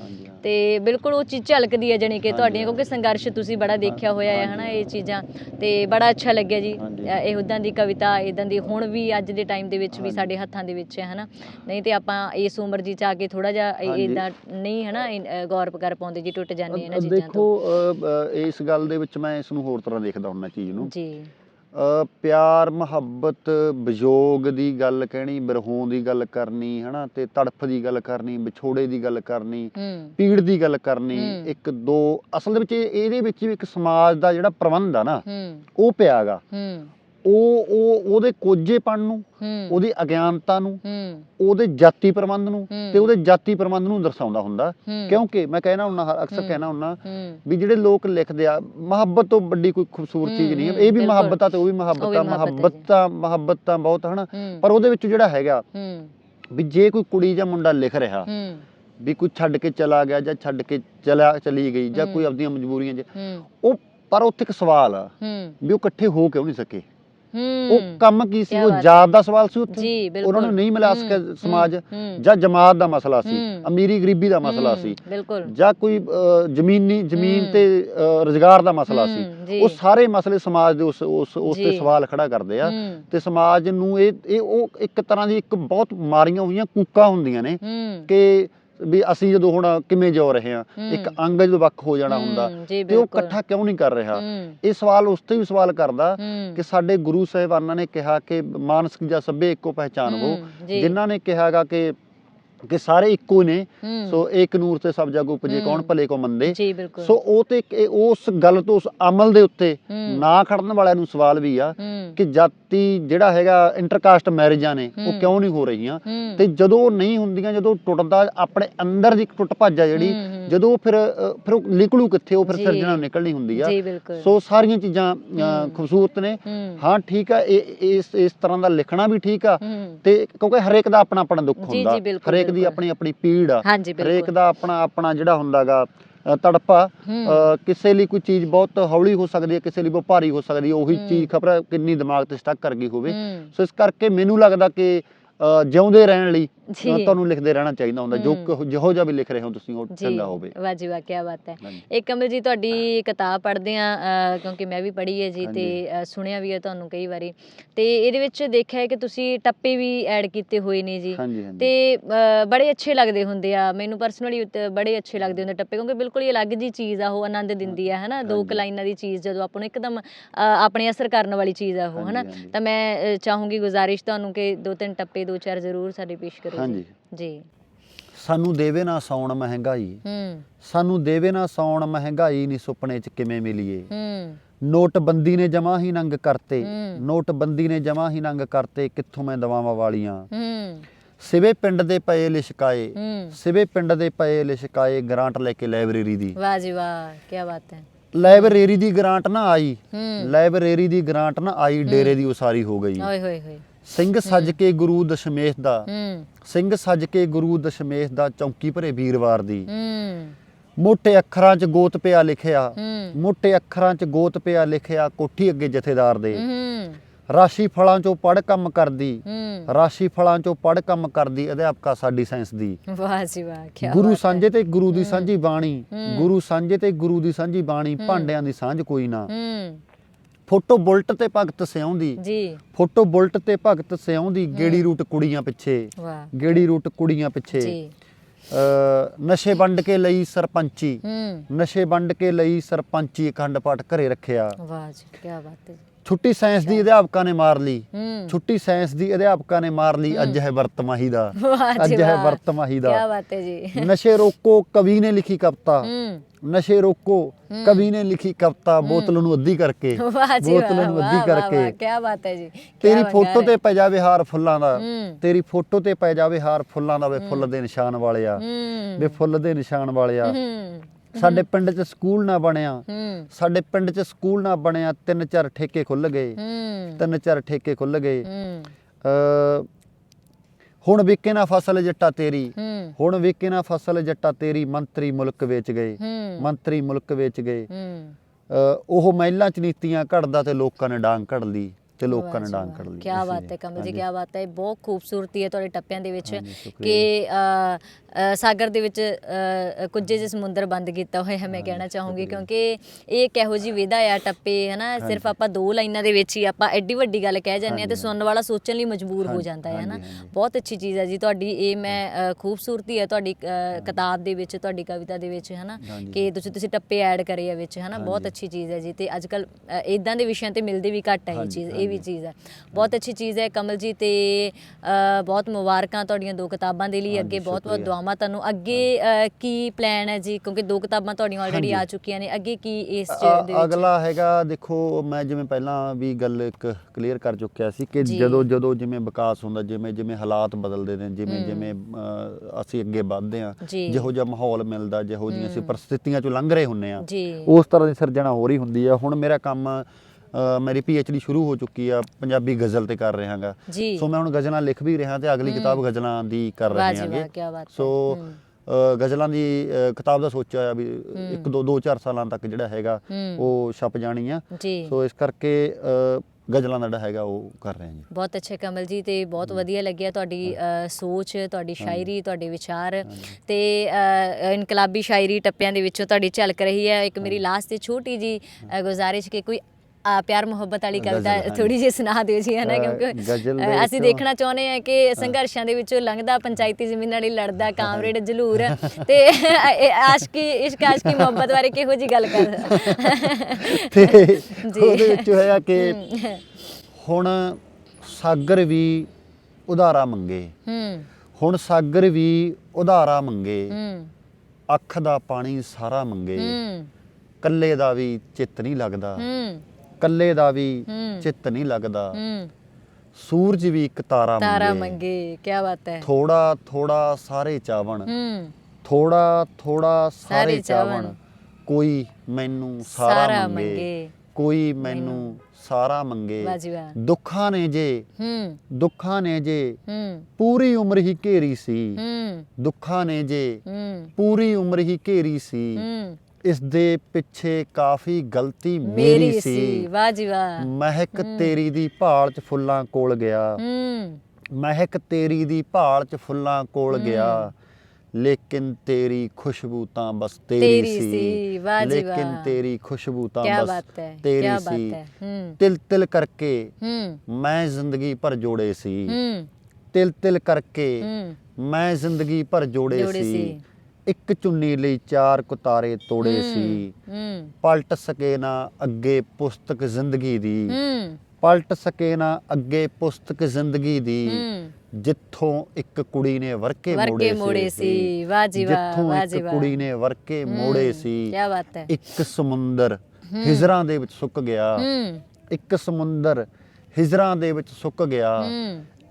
ਤੇ ਬਿਲਕੁਲ ਉਹ ਚੀਜ਼ ਝਲਕਦੀ ਹੈ ਜਾਣੀ ਕਿ ਤੁਹਾਡੀਆਂ। ਕਿਉਂਕਿ ਸੰਘਰਸ਼ ਤੁਸੀਂ ਬੜਾ ਦੇਖਿਆ ਹੋਇਆ ਹੈ ਹਨਾ ਇਹ ਚੀਜ਼ਾਂ। ਤੇ ਬੜਾ ਅੱਛਾ ਲੱਗਿਆ ਜੀ ਇਹ ਉਦਾਂ ਦੀ ਕਵਿਤਾ ਇਦਾਂ ਦੀ ਹੁਣ ਵੀ ਅੱਜ ਦੇ ਟਾਈਮ ਦੇ ਵਿੱਚ ਵੀ। ਸਾਡੇ ਹੱਥਾਂ ਦੇ ਵਿੱਚ ਹੈ ਹਨਾ। ਨਹੀਂ ਤੇ ਆਪਾਂ ਇਸ ਉਮਰ ਜੀ ਚ ਆ ਕੇ ਥੋੜਾ ਜਿਹਾ। ਇਦਾਂ ਨਹੀਂ ਹਨਾ ਇਨ- ਅ, ਗੌਰ ਕਰ ਪਾਉਂਦੇ ਜੀ ਟੁੱਟ ਜਾਂਦੇ ਇਹਨਾਂ ਚੀਜ਼ਾਂ ਦੇਖੋ ਤੋਂ ਅ, ਇਸ ਗੱਲ ਦੇ ਵਿੱਚ ਮੈਂ ਇਸ ਨੂੰ ਹੋਰ ਤਰ੍ਹਾਂ ਦੇਖਦਾ ਹੁੰਦਾ ਚੀਜ਼ ਨੂੰ। ਜੀ। ਪਿਆਰ ਮੁਹੱਬਤ ਵਿਜੋਗ ਦੀ ਗੱਲ ਕਹਿਣੀ ਬਿਰਹੋਂ ਦੀ ਗੱਲ ਕਰਨੀ ਹਨਾ ਤੇ ਤੜਫ ਦੀ ਗੱਲ ਕਰਨੀ ਵਿਛੋੜੇ ਦੀ ਗੱਲ ਕਰਨੀ ਪੀੜ ਦੀ ਗੱਲ ਕਰਨੀ। ਇੱਕ ਦੋ ਅਸਲ ਦੇ ਵਿੱਚ ਇਹ- ਇਹਦੇ ਵਿੱਚ ਵੀ ਇੱਕ ਸਮਾਜ ਦਾ ਜਿਹੜਾ ਪ੍ਰਬੰਧ ਆ ਨਾ ਉਹ ਪਿਆਗਾ ਉਹ ਉਹ ਉਹਦੇ ਕੋਝੇਪਣ ਨੂੰ ਉਹਦੀ ਅਗਿਆਨਤਾ ਨੂੰ ਉਹਦੇ ਜਾਤੀ ਪ੍ਰਬੰਧ ਨੂੰ। ਤੇ ਉਹਦੇ ਜਾਤੀ ਪ੍ਰਬੰਧ ਨੂੰ ਦਰਸਾਉਂਦਾ ਹੁੰਦਾ। ਕਿਉਂਕਿ ਮੈਂ ਕਹਿਣਾ ਹੁੰਦਾ ਅਕਸਰ। ਕਹਿਣਾ ਹੁੰਦਾ ਵੀ ਜਿਹੜੇ ਲੋਕ ਲਿਖਦੇ ਆ ਮੁਹੱਬਤ ਤੋਂ ਵੱਡੀ ਕੋਈ ਖੂਬਸੂਰਤ ਚੀਜ਼ ਨਹੀਂ ਇਹ ਵੀ। ਮੁਹੱਬਤ ਆ ਤੇ ਉਹ ਵੀ ਮੁਹੱਬਤ ਆ ਮੁਹੱਬਤ ਤਾਂ ਮੁਹੱਬਤ ਤਾਂ ਬਹੁਤ ਹਨਾ। ਪਰ ਉਹਦੇ ਵਿੱਚ ਜਿਹੜਾ ਹੈਗਾ ਵੀ ਜੇ ਕੋਈ ਕੁੜੀ ਜਾਂ ਮੁੰਡਾ ਲਿਖ ਰਿਹਾ ਵੀ ਕੋਈ ਛੱਡ ਕੇ ਚਲਾ ਗਿਆ ਜਾਂ ਛੱਡ ਕੇ ਚਲਾ ਚਲੀ ਗਈ ਜਾਂ। ਕੋਈ ਆਪਣੀਆਂ ਮਜਬੂਰੀਆਂ 'ਚ ਉਹ ਪਰ ਉੱਥੇ ਇੱਕ ਸਵਾਲ ਆ ਵੀ ਉਹ ਇਕੱਠੇ ਹੋ ਕਿਉਂ ਨਹੀਂ ਸਕੇ? ਉਹ ਕੰਮ ਕੀ ਸੀ? ਉਹ ਜਾਤ ਦਾ ਸਵਾਲ ਸੀ ਉੱਥੇ। ਉਹਨਾਂ ਨੂੰ ਨਹੀਂ ਮਿਲਿਆ ਸਕਿਆ ਸਮਾਜ ਜਾਂ ਜਮਾਤ ਦਾ ਮਸਲਾ ਸੀ। ਅਮੀਰੀ ਗਰੀਬੀ ਦਾ ਮਸਲਾ ਸੀ ਜਾਂ ਕੋਈ ਜ਼ਮੀਨੀ ਜ਼ਮੀਨ। ਤੇ ਰੁਜ਼ਗਾਰ ਦਾ ਮਸਲਾ ਸੀ। ਉਹ ਸਾਰੇ ਮਸਲੇ ਸਮਾਜ ਦੇ ਉਸ ਉਸ ਉਸ ਤੇ। ਸਵਾਲ ਖੜਾ ਕਰਦੇ ਆ। ਤੇ ਸਮਾਜ ਨੂੰ ਇਹ ਇਹ ਉਹ ਇੱਕ ਤਰ੍ਹਾਂ ਦੀ ਇੱਕ ਬਹੁਤ ਮਾਰੀਆਂ ਹੋਈਆਂ ਕੂਕਾਂ ਹੁੰਦੀਆਂ ਨੇ ਕਿ ਵੀ ਅਸੀਂ ਜਦੋਂ ਹੁਣ ਕਿਵੇਂ ਜੋ ਰਹੇ ਹਾਂ। ਇੱਕ ਅੰਗ ਜਦੋਂ ਵੱਖ ਹੋ ਜਾਣਾ ਹੁੰਦਾ ਤੇ ਉਹ। ਇਕੱਠਾ ਕਿਉਂ ਨਹੀਂ ਕਰ ਰਿਹਾ ਇਹ ਸਵਾਲ ਉਸ ਤੇ ਵੀ ਸਵਾਲ ਕਰਦਾ ਕਿ ਸਾਡੇ ਗੁਰੂ ਸਾਹਿਬਾਨਾਂ ਨੇ ਕਿਹਾ ਕਿ ਮਾਨਸਿਕ ਜਾਂ ਸਭੇ ਇੱਕੋ ਪਹਿਚਾਨ ਹੋ। ਜਿਨ੍ਹਾਂ ਨੇ ਕਿਹਾਗਾ ਕਿ ਕਿ ਸਾਰੇ ਇੱਕੋ ਨੇ। ਸੋ ਏਕ ਨੂਰ ਤੇ ਸਭ ਜਗ ਉਪਜੇ ਕੌਣ। ਭਲੇ ਕੋ ਮੰਦੇ। ਸੋ ਉਹ ਤੇ ਇੱਕ ਉਸ ਗੱਲ ਤੋਂ ਉਸ ਅਮਲ ਦੇ ਉੱਤੇ। ਨਾ ਖੜਨ ਵਾਲਿਆਂ ਨੂੰ ਸਵਾਲ ਵੀ ਆ ਕਿ ਜਾਤੀ ਜਿਹੜਾ ਹੈਗਾ ਇੰਟਰਕਾਸਟ ਮੈਰਿਜਾਂ ਨੇ ਉਹ। ਕਿਉਂ ਨਹੀਂ ਹੋ ਰਹੀਆਂ? ਤੇ ਜਦੋਂ ਨਹੀਂ ਹੁੰਦੀਆਂ ਜਦੋਂ ਟੁੱਟਦਾ ਆਪਣੇ ਅੰਦਰ ਦੀ ਇੱਕ ਟੁੱਟ ਭੱਜ ਆ ਜਿਹੜੀ। ਜਦੋਂ ਫਿਰ ਫਿਰ ਨਿਕਲੂ ਕਿੱਥੇ ਉਹ ਫਿਰ। ਸਿਰਜਣਾ ਨਿਕਲਣੀ ਹੁੰਦੀ ਆ। ਸੋ ਸਾਰੀਆਂ ਚੀਜ਼ਾਂ। ਖੂਬਸੂਰਤ ਨੇ। ਹੂੰ। ਠੀਕ ਆ ਇਸ ਇਸ ਤਰ੍ਹਾਂ ਦਾ ਲਿਖਣਾ ਵੀ ਠੀਕ ਆ ਤੇ ਕਿਉਂਕਿ ਹਰੇਕ ਦਾ ਆਪਣਾ ਆਪਣਾ ਦੁੱਖ ਹੁੰਦਾ। ਹਰੇਕ ਦੀ। ਆਪਣੀ ਆਪਣੀ ਪੀੜ ਆ। ਹਾਂਜੀ ਹਰੇਕ ਬਿਲਕੁਲ ਦਾ ਆਪਣਾ ਆਪਣਾ ਜਿਹੜਾ ਹੁੰਦਾਗਾ ਤੜਪਾ ਹੂੰ। ਕਿਸੇ ਲਈ ਕੋਈ ਚੀਜ਼ ਬਹੁਤ ਹੌਲੀ ਹੋ ਸਕਦੀ ਹੈ ਕਿਸੇ ਲਈ ਬਹੁਤ ਭਾਰੀ ਹੋ ਸਕਦੀ ਹੈ ਉਹੀ ਹੂੰ। ਚੀਜ਼ ਖਬਰ ਕਿੰਨੀ ਦਿਮਾਗ ਤੇ ਸਟਕ ਕਰ ਗਈ ਹੋਵੇ। ਹੂੰ। ਸੋ ਇਸ ਕਰਕੇ ਮੈਨੂੰ ਲੱਗਦਾ ਕਿ ਅ, ਜਿਉਂਦੇ ਰਹਿਣ ਲਈ ਤੁਹਾਨੂੰ ਲਿਖਦੇ ਰਹਿਣਾ ਚਾਹੀਦਾ ਹੁੰਦਾ ਜੋ ਜਿਹੋ ਜਿਹਾ ਵੀ ਲਿਖ ਰਹੇ ਹੋ ਤੁਸੀਂ ਉਹ ਚੰਗਾ ਹੋਵੇ। ਵਾਹ ਜੀ ਵਾਹ ਕੀ ਬਾਤ ਹੈ। ਇੱਕ ਕਮਲ ਜੀ ਤੁਹਾਡੀ ਕਿਤਾਬ ਪੜ੍ਹਦੇ ਆ ਕਿਉਂਕਿ ਮੈਂ ਵੀ ਪੜ੍ਹੀ ਹੈ ਜੀ ਤੇ ਸੁਣਿਆ ਵੀ ਹੈ ਤੁਹਾਨੂੰ ਕਈ ਵਾਰੀ। ਤੇ ਇਹਦੇ ਵਿੱਚ ਦੇਖਿਆ ਹੈ ਕਿ ਤੁਸੀਂ ਟੱਪੇ ਵੀ ਐਡ ਕੀਤੇ ਹੋਏ ਨੇ ਜੀ। ਤੇ ਬੜੇ ਅੱਛੇ ਲੱਗਦੇ ਹੁੰਦੇ ਆ। ਮੈਨੂੰ ਪਰਸਨਲੀ ਬੜੇ ਅੱਛੇ ਲੱਗਦੇ ਹੁੰਦੇ ਟੱਪੇ ਕਿਉਂਕਿ ਬਿਲਕੁਲ ਹੀ ਅਲੱਗ ਜੀ ਚੀਜ਼ ਆ ਉਹ ਆਨੰਦ ਦਿੰਦੀ ਆ ਹਨਾ। ਦੋ ਕੁ ਹਾਂਜੀ। ਲਾਈਨਾਂ ਦੀ ਚੀਜ਼ ਜਦੋਂ ਆਪਾਂ ਨੂੰ ਇੱਕਦਮ ਆਪਣੇ ਅਸਰ ਕਰਨ ਵਾਲੀ ਚੀਜ਼ ਆ ਉਹ ਹਨਾ। ਤਾਂ ਮੈਂ ਚਾਹੂੰਗੀ ਗੁਜ਼ਾਰਿਸ਼ ਤੁਹਾਨੂੰ ਕਿ ਦੋ ਤਿੰਨ ਟੱਪੇ ਦੋ ਚਾਰ ਜ਼ਰੂਰ ਸਾਡੇ ਪੇਸ਼ ਕਰੋ। ਹਾਂਜੀ। ਜੀ। ਸਾਨੂੰ ਦੇਵੇ ਨਾ ਸੌਣ ਮਹਿੰਗਾਈ। ਹੂੰ। ਸਾਨੂੰ ਦੇਵੇ ਨਾ ਸੌਣ ਮਹਿੰਗਾਈ ਨਹੀਂ ਸੁਪਨੇ 'ਚ ਕਿਵੇਂ ਮਿਲੀਏ। ਹੂੰ। ਨੋਟਬੰਦੀ ਨੇ ਜਮਾ ਹੀ ਨੰਗ ਕਰਤੇ। ਹੂੰ। ਨੋਟਬੰਦੀ ਨੇ ਜਮਾ ਹੀ ਨੰਗ ਕਰਤੇ ਕਿੱਥੋਂ ਮੈਂ ਦਵਾਵਾਂ ਵਾਲੀਆਂ। ਹੂੰ। ਸਿਵੇ ਪਿੰਡ ਦੇ ਪਏ ਲਿਸ਼ਕਾਏ। ਹੂੰ। ਸਿਵੇ ਪਿੰਡ ਦੇ ਪਏ ਲਿਸ਼ਕਾਏ ਗ੍ਰਾਂਟ ਲੈ ਕੇ ਲਾਇਬ੍ਰੇਰੀ ਦੀ। ਵਾਹ ਜੀ ਵਾਹ ਕੀ ਬਾਤ ਹੈ। ਲਾਇਬ੍ਰੇਰੀ ਦੀ ਗ੍ਰਾਂਟ ਨਾ ਆਈ। ਹੂੰ। ਲਾਇਬ੍ਰੇਰੀ ਦੀ ਗ੍ਰਾਂਟ ਨਾ ਆਈ ਡੇਰੇ ਦੀ ਉਸਾਰੀ ਹੋ ਗਈ। ਓਏ ਹੋਏ ਹੋਏ। ਸਿੰਘ ਸੱਜ ਕੇ ਗੁਰੂ ਦਸ਼ਮੇਸ਼ ਦਾ ਸਿੰਘ ਸੱਜ ਕੇ ਗੁਰੂ ਦਸ਼ਮੇਸ਼ ਦਾ ਚੌਂਕੀ ਭਰੇ ਵੀਰਵਾਰ ਦੀ। ਮੋਟੇ ਅੱਖਰਾਂ 'ਚ ਗੋਤ ਪਿਆ ਲਿਖਿਆ ਮੋਟੇ ਅੱਖਰਾਂ 'ਚ ਗੋਤ ਪਿਆ ਲਿਖਿਆ ਕੋਠੀ ਅੱਗੇ ਜਥੇਦਾਰ ਦੇ। ਰਾਸ਼ੀ ਫਲਾਂ 'ਚੋਂ ਪੜ ਕੰਮ ਕਰਦੀ ਰਾਸ਼ੀ ਫਲਾਂ 'ਚੋਂ ਪੜ ਕੰਮ ਕਰਦੀ ਅਧਿਆਪਕਾ ਸਾਡੀ ਸਾਇੰਸ ਦੀ। ਵਾਹ ਜੀ ਵਾਹ ਕੀ ਗੁਰੂ ਸਾਂਝੇ ਤੇ ਗੁਰੂ ਦੀ ਸਾਂਝੀ ਬਾਣੀ ਗੁਰੂ ਸਾਂਝੇ ਤੇ ਗੁਰੂ ਦੀ ਸਾਂਝੀ ਬਾਣੀ ਭਾਂਡਿਆਂ ਦੀ ਸਾਂਝ ਕੋਈ ਨਾ। ਫੋਟੋ ਬੁਲਟ ਤੇ ਭਗਤ ਸਿਆਉਂਦੀ ਜੀ। ਫੋਟੋ ਬੁਲਟ ਤੇ ਭਗਤ ਸਿਆਉਂਦੀ ਗੇੜੀ ਰੂਟ ਕੁੜੀਆਂ ਪਿੱਛੇ। ਵਾਹ। ਗੇੜੀ ਰੂਟ ਕੁੜੀਆਂ ਪਿੱਛੇ। ਜੀ। ਅ, ਨਸ਼ੇ ਵੰਡ ਕੇ ਲਈ ਸਰਪੰਚੀ। ਹੂੰ। ਨਸ਼ੇ ਵੰਡ ਕੇ ਲਈ ਸਰਪੰਚੀ ਅਖੰਡ ਪਾਠ ਘਰੇ ਰੱਖਿਆ। ਵਾਹ ਜੀ ਕੀ ਬਾਤ ਹੈ ਛੁੱਟੀ ਸਾਇੰਸ ਦੀ ਅਧਿਆਪਕਾਂ ਨੇ ਮਾਰ ਲਈ। ਹੂੰ। ਛੁੱਟੀ ਸਾਇੰਸ ਦੀ ਅਧਿਆਪਕਾਂ ਨੇ ਮਾਰ ਲਈ ਅੱਜ ਹੈ ਵਰਤਮਾਹੀ ਦਾ। ਵਾਹ ਜੀ ਅੱਜ ਹੈ ਵਾਹ। ਵਰਤਮਾਹੀ ਕੀ ਦਾ ਬਾਤ ਹੈ ਜੀ। ਨਸ਼ੇ ਰੋਕੋ ਕਵੀ ਨੇ ਲਿਖੀ ਕਵਿਤਾ। ਹੂੰ। ਨਸ਼ੇ ਰੋਕੋ ਕਵੀ ਨੇ ਲਿਖੀ ਕਵਿਤਾ ਬੋਤਲ ਨੂੰ ਅੱਧੀ ਕਰਕੇ। ਵਾਹ ਜੀ ਬੋਤਲ ਨੂੰ ਅੱਧੀ ਕਰਕੇ। ਕੀ ਬਾਤ ਹੈ ਜੀ। ਕਿਆ ਤੇਰੀ ਫੋਟੋ ਹੈ। ਤੇ ਪੈ ਜਾਵੇ ਹਾਰ ਫੁੱਲਾਂ ਦਾ। ਹੂੰ। ਤੇਰੀ ਫੋਟੋ ਤੇ ਪੈ ਜਾਵੇ ਹਾਰ ਫੁੱਲਾਂ ਦਾ ਵੇ ਫੁੱਲ ਦੇ ਨਿਸ਼ਾਨ ਵਾਲਿਆ। ਹੂੰ। ਵੇ ਫੁੱਲ ਦੇ ਨਿਸ਼ਾਨ ਵਾਲਿਆ। ਹੂੰ। ਸਾਡੇ ਪਿੰਡ 'ਚ ਸਕੂਲ ਨਾ ਬਣਿਆ। ਸਾਡੇ ਪਿੰਡ 'ਚ ਸਕੂਲ ਨਾ ਬਣਿਆ ਤਿੰਨ ਚਾਰ ਠੇਕੇ ਖੁੱਲ ਗਏ। ਤਿੰਨ ਚਾਰ ਠੇਕੇ ਖੁੱਲ ਗਏ। ਅ ਹੁਣ ਵਿਕੇ ਨਾ ਫਸਲ ਜੱਟਾ ਤੇਰੀ। ਹੁਣ ਵਿਕੇ ਨਾ ਫਸਲ ਜੱਟਾ ਤੇਰੀ ਮੰਤਰੀ ਮੁਲਕ ਵੇਚ ਗਏ। ਮੰਤਰੀ ਮੁਲਕ ਵੇਚ ਗਏ। ਉਹ ਮਹਿਲਾ ਚ ਨੀਤੀਆਂ ਘੜਦਾ ਤੇ ਲੋਕਾਂ ਨੇ ਡਾਂਗ ਘੜ ਲਈ ਤੇ ਲੋਕਾਂ ਨੇ ਡਾਂਗ ਘੜ ਲਈ ਕੀ ਬਾਤ ਹੈ ਕਮਲ ਜੀ ਕੀ ਬਾਤ ਹੈ। ਬਹੁਤ ਖੂਬਸੂਰਤੀ ਹੈ ਤੁਹਾਡੇ ਟੱਪਿਆਂ ਦੇ ਵਿੱਚ। ਕਿ ਸਾਗਰ ਦੇ ਵਿੱਚ ਕੁੱਜੇ ਜਿਹਾ ਸਮੁੰਦਰ ਬੰਦ ਕੀਤਾ ਹੋਇਆ ਹੈ ਮੈਂ ਕਹਿਣਾ ਚਾਹੂੰਗੀ ਕਿਉਂਕਿ ਇਹ ਇੱਕ ਇਹੋ ਜੀ ਵਿਧਾ ਆ ਟੱਪੇ ਹਨਾ ਸਿਰਫ ਆਪਾਂ ਦੋ ਲਾਈਨਾਂ ਦੇ ਵਿੱਚ ਹੀ ਆਪਾਂ ਐਡੀ ਵੱਡੀ ਗੱਲ ਕਹਿ ਜਾਂਦੇ ਆ ਤੇ ਸੁਣਨ ਵਾਲਾ ਸੋਚਣ ਲਈ ਮਜਬੂਰ ਹੋ ਜਾਂਦਾ ਹੈ ਹਨਾ। ਬਹੁਤ ਅੱਛੀ ਚੀਜ਼ ਹੈ ਜੀ ਤੁਹਾਡੀ ਇਹ ਮੈਂ ਖੂਬਸੂਰਤੀ ਹੈ ਤੁਹਾਡੀ ਕਿਤਾਬ ਦੇ ਵਿੱਚ ਤੁਹਾਡੀ ਕਵਿਤਾ ਦੇ ਵਿੱਚ ਹਨਾ। ਕਿ ਤੁਸੀਂ ਤੁਸੀਂ ਟੱਪੇ ਐਡ ਕਰੇ ਆ ਵਿੱਚ ਹਨਾ ਬਹੁਤ ਅੱਛੀ ਚੀਜ਼ ਹੈ ਜੀ ਤੇ ਅੱਜ ਕੱਲ ਇਦਾਂ ਦੇ ਵਿਸ਼ਿਆਂ ਤੇ ਮਿਲਦੇ ਵੀ ਘੱਟ ਹੈ ਇਹ ਚੀਜ਼ ਇਹ ਵੀ। ਚੀਜ਼ ਹੈ ਬਹੁਤ ਅੱਛੀ ਚੀਜ਼ ਹੈ ਕਮਲ ਜੀ ਤੇ ਬਹੁਤ ਮੁਬਾਰਕਾਂ ਤੁਹਾਡੀਆਂ ਦੋ ਕਿਤਾਬਾਂ ਦੇ ਲਈ ਅੱਗੇ ਬਹੁਤ ਬਹੁਤ। ਦੁਆਵਾਂ ਤੁਹਾਨੂੰ ਅੱਗੇ ਕੀ ਪਲਾਨ ਹੈ ਜੀ ਕਿਉਂਕਿ ਦੋ ਕਿਤਾਬਾਂ ਤੁਹਾਡੀਆਂ ਆਲਰੇਡੀ। ਆ ਚੁੱਕੀਆਂ ਨੇ ਅੱਗੇ ਕੀ ਇਸ ਚ ਅ- ਦੇ ਵਿੱਚ ਅਗਲਾ ਹੈਗਾ ਦੇਖੋ ਮੈਂ ਜਿਵੇਂ ਪਹਿਲਾਂ ਵੀ ਗੱਲ ਇੱਕ ਕਲੀਅਰ ਕਰ ਚੁੱਕਿਆ ਸੀ ਕਿ। ਜਦੋਂ ਜਦੋਂ ਜਿਵੇਂ ਵਿਕਾਸ ਹੁੰਦਾ ਜਿਵੇਂ ਜਿਵੇਂ ਹਾਲਾਤ ਬਦਲਦੇ ਨੇ ਜਿਵੇਂ। ਜਿਵੇਂ ਅਸੀਂ ਅੱਗੇ ਵੱਧਦੇ ਜੀ। ਜਿਹੋ ਜਿਹਾ ਮਾਹੌਲ ਮਿਲਦਾ ਜਿਹੋ ਜਿਹੀਆਂ ਅਸੀਂ। ਪਰਿਸਥਿਤੀਆਂ ਚੋਂ ਲੰਘ ਰਹੇ ਹੁੰਨੇ ਆ ਉਸ ਤਰ੍ਹਾਂ ਦੀ ਸਿਰਜਣਾ ਹੋ ਰਹੀ ਹੁੰਦੀ ਆ ਹੁਣ ਮੇਰਾ ਕੰਮ ਮੇਰੀ ਡੀ ਸ਼ੁਰੂ ਹੋ ਚੁੱਕੀ ਆ ਪੰਜਾਬੀ ਗਜ਼ਲ ਤੇ ਕਰ ਰਿਹਾਗਾ। ਜੀ। ਸੋ ਮੈਂ ਹੁਣ ਗਜ਼ਲਾਂ ਲਿਖ ਵੀ ਰਿਹਾ ਤੇ ਅਗਲੀ। ਕਿਤਾਬ ਗਜ਼ਲਾਂ ਦੀ ਕਰ ਰਹੇ ਹਾਂਗੇ। ਸੋ ਗਜ਼ਲਾਂ ਦੀ ਕਿਤਾਬ ਦਾ ਸੋਚਿਆ ਆ ਵੀ ਇੱਕ ਦੋ ਦੋ ਚਾਰ ਸਾਲਾਂ ਤੱਕ ਜਿਹੜਾ ਹੈਗਾ। ਉਹ ਛਪ ਜਾਣੀ ਆ। ਸੋ ਇਸ ਕਰਕੇ ਗਜ਼ਲਾਂ ਦਾ ਜਿਹੜਾ ਹੈਗਾ ਉਹ ਕਰ ਰਹੇ ਹਾਂ ਜੀ। ਬਹੁਤ ਅੱਛਾ ਕਮਲ ਜੀ ਤੇ ਬਹੁਤ ਵਧੀਆ ਲੱਗਿਆ ਤੁਹਾਡੀ ਸੋਚ ਤੁਹਾਡੀ ਸ਼ਾਇਰੀ ਤੁਹਾਡੇ ਵਿਚਾਰ ਤੇ ਇਨਕਲਾਬੀ ਸ਼ਾਇਰੀ ਟੱਪਿਆਂ ਦੇ ਵਿੱਚੋਂ ਤੁਹਾਡੀ ਝਲਕ ਰਹੀ ਹੈ। ਇੱਕ ਮੇਰੀ ਲਾਸਟ ਤੇ ਛੋਟੀ ਜੀ ਗੁਜ਼ਾਰਿਸ਼ ਕਿ ਕੋਈ ਪਿਆਰ ਮੁਹੱਬਤ ਵਾਲੀ ਕਵਿਤਾ ਹਾਂਜੀ। ਥੋੜੀ ਜਿਹੀ ਸੁਣਾ ਦਿਓ ਜੀ ਹੈ ਨਾ ਅ, ਕਿਉਂਕਿ ਦੇ ਅਸੀਂ ਦੇਖਣਾ ਚਾਹੁੰਦੇ ਹਾਂ ਕਿ ਸੰਘਰਸ਼ਾਂ ਦੇ ਵਿੱਚੋਂ ਲੰਘਦਾ ਪੰਚਾਇਤੀ ਜ਼ਮੀਨਾਂ ਲਈ ਲੜਦਾ ਕਾਮਰੇਡ ਜਲੂਰ। ਤੇ ਆਸ਼ਕੀ ਇਸ਼ਕ ਆਸ਼ਕੀ ਮੁਹੱਬਤ ਬਾਰੇ ਕਿਹੋ ਜੀ ਗੱਲ ਕਰ ਤੇ। ਉਹਦੇ ਵਿੱਚ ਹੋਇਆ ਕਿ ਹੁਣ ਸਾਗਰ ਵੀ ਉਧਾਰਾ ਮੰਗੇ। ਹੂੰ। ਹੁਣ ਸਾਗਰ ਵੀ ਉਧਾਰਾ ਮੰਗੇ। ਹੂੰ। ਅੱਖ ਦਾ ਪਾਣੀ ਸਾਰਾ ਮੰਗੇ। ਹੂੰ। ਕੱਲੇ ਦਾ ਵੀ ਚਿੱਤ ਨਹੀਂ ਲੱਗਦਾ। ਹੂੰ। ਕੱਲੇ ਦਾ ਵੀ। ਚਿੱਤ ਨਹੀਂ ਲੱਗਦਾ। ਸੂਰਜ ਵੀ ਇੱਕ ਤਾਰਾ ਤਾਰਾ ਮੰਗੇ। ਮੰਗੇ ਕੀ ਬਾਤ ਹੈ। ਥੋੜਾ ਥੋੜਾ ਸਾਰੇ ਚਾਵਣ। ਥੋੜਾ ਥੋੜਾ ਸਾਰੇ ਚਾਵਣ। ਕੋਈ ਮੈਨੂੰ ਸਾਰਾ ਮੰਗੇ। ਮੰਗੇ। ਕੋਈ ਮੈਨੂੰ ਸਾਰਾ ਮੰਗੇ। ਦੁੱਖਾਂ ਨੇ ਜੇ। ਹੂੰ। ਦੁੱਖਾਂ ਨੇ ਜੇ। ਹੂੰ। ਪੂਰੀ ਉਮਰ ਹੀ ਘੇਰੀ ਸੀ। ਹੂੰ। ਦੁੱਖਾਂ ਨੇ ਜੇ। ਹੂੰ। ਪੂਰੀ ਉਮਰ ਹੀ ਘੇਰੀ ਸੀ। ਹੂੰ। ਇਸ ਦੇ ਪਿੱਛੇ ਕਾਫੀ ਗਲਤੀ ਮੇਰੀ ਸੀ। ਵਾਹ ਜੀ ਵਾਹ। ਮਹਿਕ ਤੇਰੀ ਦੀ ਭਾਲ ਚ ਫੁੱਲਾਂ ਕੋਲ ਗਿਆ। ਹੂੰ। ਮਹਿਕ ਤੇਰੀ ਦੀ ਭਾਲ ਚ ਫੁੱਲਾਂ ਕੋਲ ਗਿਆ। ਲੇਕਿਨ ਤੇਰੀ ਖੁਸ਼ਬੂ ਤਾਂ ਬਸ ਤੇਰੀ ਸੀ, ਸੀ। ਵਾਹ ਜੀ ਲੇਕਿਨ। ਤੇਰੀ ਖੁਸ਼ਬੂ ਤਾਂ ਬਸ ਤੇਰੀ ਸੀ। ਤਿਲ ਤਿਲ ਕਰਕੇ ਮੈਂ ਜ਼ਿੰਦਗੀ ਭਰ ਜੋੜੇ ਸੀ। ਤਿਲ ਤਿਲ ਕਰਕੇ ਮੈਂ ਜ਼ਿੰਦਗੀ ਭਰ ਜੋੜੇ ਸੀ। ਇੱਕ ਚੁੰਨੀ ਲਈ ਚਾਰ ਕੁਤਾਰੇ ਤੋੜੇ ਸੀ। ਪਲਟ ਸਕੇ ਨਾ ਅੱਗੇ ਪੁਸਤਕ ਜ਼ਿੰਦਗੀ ਦੀ। ਪਲਟ ਸਕੇ ਨਾ ਅੱਗੇ ਪੁਸਤਕ ਜ਼ਿੰਦਗੀ ਦੀ। ਜਿੱਥੋਂ ਇੱਕ ਕੁੜੀ ਨੇ ਵਰਕੇ ਮੋੜੇ ਸੀ ਵਾਹ ਜੀ ਵਾਹ ਜਿੱਥੋਂ ਵਾਹ ਇੱਕ ਜੀ ਵਾਹ। ਕੁੜੀ ਨੇ ਵਰਕੇ ਮੋੜੇ ਸੀ। ਕੀ ਬਾਤ ਹੈ। ਇੱਕ ਸਮੁੰਦਰ ਹਿਜਰਾਂ ਦੇ ਵਿੱਚ ਸੁੱਕ ਗਿਆ। ਇੱਕ ਸਮੁੰਦਰ ਹਿਜਰਾਂ ਦੇ ਵਿੱਚ ਸੁੱਕ ਗਿਆ।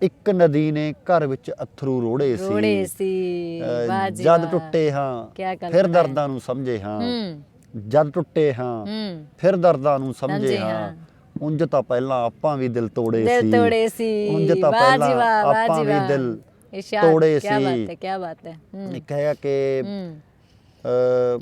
ਇੱਕ ਨਦੀ ਨੇ ਘਰ ਵਿੱਚ ਅਥਰੂ ਰੋੜੇ ਸੀ। ਰੋੜੇ ਸੀ। ਅਹ, ਵਾਹ ਜੀ ਜਦ ਵਾਹ। ਟੁੱਟੇ ਹਾਂ ਕਿਆ ਫਿਰ। ਦਰਦਾਂ ਨੂੰ ਸਮਝੇ ਹਾਂ। ਹੂੰ। ਜਦ ਟੁੱਟੇ ਹਾਂ ਹੂੰ। ਫਿਰ ਦਰਦਾਂ ਨੂੰ ਸਮਝੇ ਸਮਝੇ ਹਾਂ। ਹਾਂ। ਉਂਝ ਤਾਂ ਪਹਿਲਾਂ ਆਪਾਂ ਵੀ ਦਿਲ ਤੋੜੇ ਦਿਲ ਸੀ। ਤੋੜੇ ਸੀ। ਉਂਝ ਤਾਂ ਵਾਹ ਜੀ ਪਹਿਲਾਂ ਵਾਹ, ਵਾਹ ਆਪਾਂ ਜੀ ਵੀ ਵਾਹ। ਦਿਲ ਇਰਸ਼ਾਦ, ਤੋੜੇ ਕਿਆ ਸੀ। ਬਾਤ ਹੈ ਕੀ ਬਾਤ ਹੈ। ਹੂੰ। ਇੱਕ ਹੈਗਾ ਕਿ ਹੂੰ।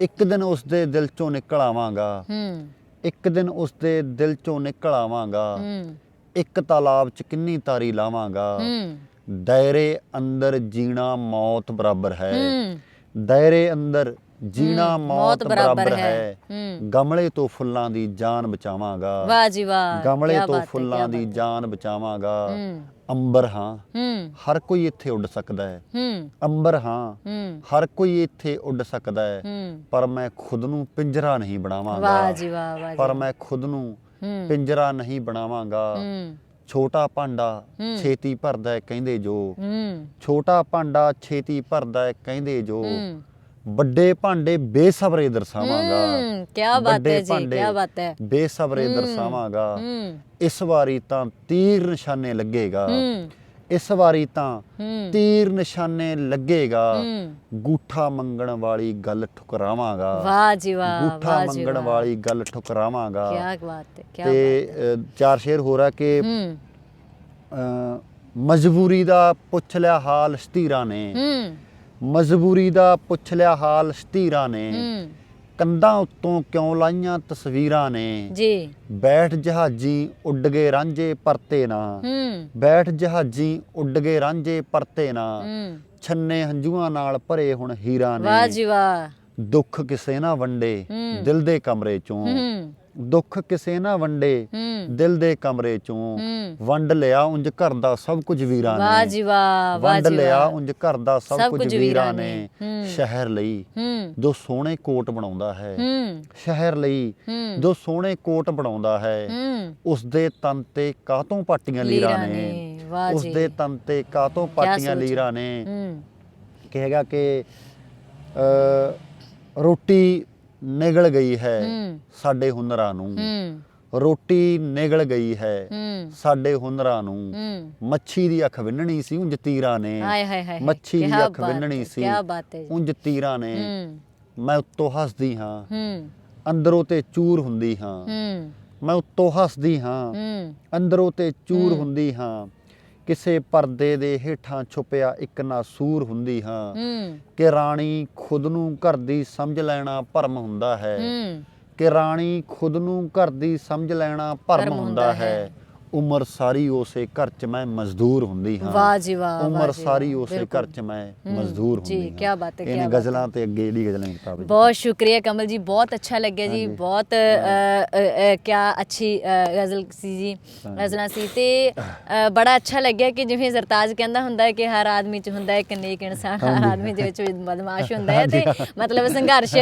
ਇੱਕ ਦਿਨ ਉਸ ਦੇ ਦਿਲ ਚੋਂ ਨਿਕਲ ਆਵਾਂਗਾ। ਹੂੰ। ਇੱਕ ਦਿਨ ਉਸ ਦੇ ਦਿਲ ਚੋਂ ਨਿਕਲ ਆਵਾਂਗਾ। ਹੂੰ। ਇੱਕ ਤਾਲਾਬ 'ਚ ਕਿੰਨੀ ਤਾਰੀ ਲਾਵਾਂਗਾ? ਹੂੰ। ਦਾਇਰੇ ਅੰਦਰ ਜੀਣਾ ਮੌਤ ਬਰਾਬਰ ਹੈ। ਹੂੰ। ਦਾਇਰੇ ਅੰਦਰ ਜੀਣਾ ਮੌਤ ਬਰਾਬਰ ਹੈ। ਗਮਲੇ ਤੋਂ ਫੁੱਲਾਂ ਦੀ ਜਾਨ ਬਚਾਵਾਂਗਾ। ਵਾਹ ਜੀ ਵਾਹ ਗਮਲੇ ਤੋਂ ਫੁੱਲਾਂ ਦੀ ਜਾਨ ਬਚਾਵਾਂਗਾ। ਅੰਬਰ ਹਾਂ। ਹਰ ਕੋਈ ਇੱਥੇ ਉੱਡ ਸਕਦਾ ਹੈ। ਅੰਬਰ ਹਾਂ। ਹਰ ਕੋਈ ਇੱਥੇ ਉੱਡ ਸਕਦਾ ਹੈ। ਪਰ ਮੈਂ ਖੁਦ ਨੂੰ ਪਿੰਜਰਾ ਨਹੀਂ ਵਾਹ ਬਣਾਵਾਂਗਾ ਜੀ ਵਾਹ ਵਾਹ ਪਰ ਮੈਂ ਖੁਦ ਨੂੰ ਪਿੰਜਰਾ ਨਹੀਂ ਬਣਾਵਾਂਗਾ। ਛੋਟਾ ਭਾਂਡਾ। ਛੇਤੀ ਭਰਦਾ ਹੈ ਕਹਿੰਦੇ ਜੋ। ਛੋਟਾ ਭਾਂਡਾ ਛੇਤੀ ਭਰਦਾ ਹੈ ਕਹਿੰਦੇ ਜੋ। ਵੱਡੇ ਭਾਂਡੇ ਬੇਸਬਰੇ ਦਰਸਾਵਾਂਗਾ। ਕੀ ਬਾਤ ਹੈ ਜੀ ਕੀ ਬਾਤ ਹੈ। ਬੇਸਬਰੇ। ਦਰਸਾਵਾਂਗਾ। ਇਸ ਵਾਰੀ ਤਾਂ ਤੀਰ ਨਿਸ਼ਾਨੇ ਲੱਗੇਗਾ। ਇਸ ਵਾਰੀ ਤਾਂ ਤੀਰ ਨਿਸ਼ਾਨੇ ਲੱਗੇਗਾ। ਗੂਠਾ ਮੰਗਣ ਵਾਲੀ ਗੱਲ ਠੁਕਰਾਵਾਂਗਾ। ਵਾਹ ਜੀ ਵਾਹ ਗੂਠਾ ਮੰਗਣ ਵਾਲੀ ਗੱਲ ਠੁਕਰਾਵਾਂਗਾ। ਕੀ ਬਾਤ ਹੈ ਕੀ ਤੇ ਚਾਰ ਸ਼ੇਰ ਹੋ ਰਿਹਾ ਕਿ ਮਜਬੂਰੀ ਦਾ ਪੁੱਛ ਲਿਆ ਹਾਲ ਸਤੀਰਾ ਨੇ। ਮਜਬੂਰੀ ਦਾ ਪੁੱਛ ਲਿਆ ਹਾਲ ਸਤੀਰਾ ਨੇ। ਕੰਧਾਂ ਉੱਤੋਂ ਕਿਉਂ ਲਾਈਆਂ ਤਸਵੀਰਾਂ ਨੇ? ਜੀ। ਬੈਠ ਜਹਾਜੀ ਉੱਡ ਗਏ ਰਾਂਝੇ ਪਰਤੇ ਨਾ। ਹੂੰ। ਬੈਠ ਜਹਾਜੀ ਉੱਡ ਗਏ ਰਾਂਝੇ ਪਰਤੇ ਨਾ। ਹੂੰ। ਛੰਨੇ ਹੰਝੂਆਂ ਨਾਲ ਭਰੇ ਹੁਣ ਹੀਰਾ ਵਾਹ ਨੇ ਜੀ ਵਾਹ। ਦੁੱਖ ਕਿਸੇ ਨਾ ਵੰਡੇ। ਦਿਲ ਦੇ ਕਮਰੇ ਚੋਂ। ਹੂੰ। ਦੁੱਖ ਕਿਸੇ ਨਾ ਵੰਡੇ ਦਿਲ ਦੇ ਕਮਰੇ ਚੋਂ ਵੰਡ ਲਿਆ ਉਂਝ ਘਰ ਦਾ ਸਭ ਕੁਝ ਵੀਰਾਂ ਵਾਹ ਨੇ ਜੀ ਵਾਹ ਵਾਹ ਵੰਡ ਲਿਆ ਵਾਹ। ਉਂਝ ਘਰ ਦਾ ਸਭ ਕੁਝ ਵੀਰਾਂ ਨੇ। ਸ਼ਹਿਰ ਲਈ ਜੋ ਸੋਹਣੇ ਕੋਟ ਬਣਾਉਂਦਾ ਹੈ। ਸ਼ਹਿਰ ਲਈ ਜੋ ਸੋਹਣੇ ਕੋਟ ਬਣਾਉਂਦਾ ਹੈ ਉਸ ਦੇ ਤਨ ਤੇ ਕਾਤੋਂ ਪਾਟੀਆਂ ਲੀਰਾਂ ਨੇ? ਵਾਹ ਉਸ। ਦੇ ਤਨ ਤੇ ਕਾਤੋਂ ਪਾਟੀਆਂ। ਲੀਰਾਂ ਨੇ? ਕਹੇਗਾ ਕਿ ਰੋਟੀ ਨਿਗਲ ਗਈ ਹੈ ਸਾਡੇ ਹੁਨਰਾਂ ਨੂੰ। ਰੋਟੀ ਨਿਗਲ ਗਈ ਹੈ ਸਾਡੇ ਹੁਨਰਾਂ ਨੂੰ। ਮੱਛੀ ਦੀ ਅੱਖ ਵਿੰਨਣੀ ਸੀ ਉਂਝ ਤੀਰਾਂ ਨੇ। ਹਾਏ ਹਾਏ ਹਾਏ ਮੱਛੀ ਦੀ ਅੱਖ ਵਿੰਨਣੀ ਸੀ। ਕਿਆ ਬਾਤ ਹੈ ਉਂਝ ਤੀਰਾਂ ਨੇ। ਮੈਂ ਉੱਤੋਂ ਹੱਸਦੀ ਹਾਂ। ਅੰਦਰੋਂ ਤੇ ਚੂਰ ਹੁੰਦੀ ਹਾਂ। ਮੈਂ ਉੱਤੋਂ ਹੱਸਦੀ ਹਾਂ। ਅੰਦਰੋਂ ਤੇ ਚੂਰ। ਹੁੰਦੀ ਹਾਂ। ਕਿਸੇ ਪਰਦੇ ਦੇ ਹੇਠਾਂ ਛੁਪਿਆ ਇੱਕ ਨਾਸੂਰ ਹੁੰਦੀ ਹਾਂ। ਕਿ ਰਾਣੀ ਖੁਦ ਨੂੰ ਘਰ ਦੀ ਸਮਝ ਲੈਣਾ ਭਰਮ ਹੁੰਦਾ ਹੂੰ। ਕਿ ਰਾਣੀ ਖੁਦ ਨੂੰ ਘਰ ਦੀ ਸਮਝ ਲੈਣਾ ਭਰਮ ਹੁੰਦਾ ਹੈ। ਉਮਰ ਸਾਰੀ ਉਸੇ ਘਰ 'ਚ ਮੈਂ ਮਜ਼ਦੂਰ ਹੁੰਦੀ ਹਾਂ। ਵਾਹ ਜੀ ਵਾਹ ਉਮਰ ਸਾਰੀ ਉਸੇ ਘਰ 'ਚ ਮੈਂ ਮਜ਼ਦੂਰ ਹੁੰਦੀ ਹਾਂ। ਜੀ ਕੀ ਬਾਤ ਹੈ ਕੀ ਇਹਨਾਂ ਗਜ਼ਲਾਂ ਤੇ ਅੱਗੇ ਜਿਹੜੀ ਗਜ਼ਲਾਂ ਕਿਤਾਬ ਬਹੁਤ ਸ਼ੁਕਰੀਆ ਕਮਲ ਜੀ ਬਹੁਤ ਅੱਛਾ ਲੱਗਿਆ ਜੀ ਬਹੁਤ ਕੀ ਅੱਛੀ ਗਜ਼ਲ ਸੀ ਜੀ ਗਜ਼ਲਾਂ ਸੀ ਤੇ ਬੜਾ ਅੱਛਾ ਲੱਗਿਆ ਕਿ ਜਿਵੇਂ ਜ਼ਰਤਾਜ ਕਹਿੰਦਾ ਹੁੰਦਾ ਹੈ ਕਿ ਹਰ ਆਦਮੀ 'ਚ ਹੁੰਦਾ ਹੈ ਇੱਕ ਨੇਕ ਇਨਸਾਨ ਹਰ ਆਦਮੀ ਦੇ ਵਿੱਚ ਬਦਮਾਸ਼ ਹੁੰਦਾ ਹੈ ਤੇ ਮਤਲਬ ਸੰਘਰਸ਼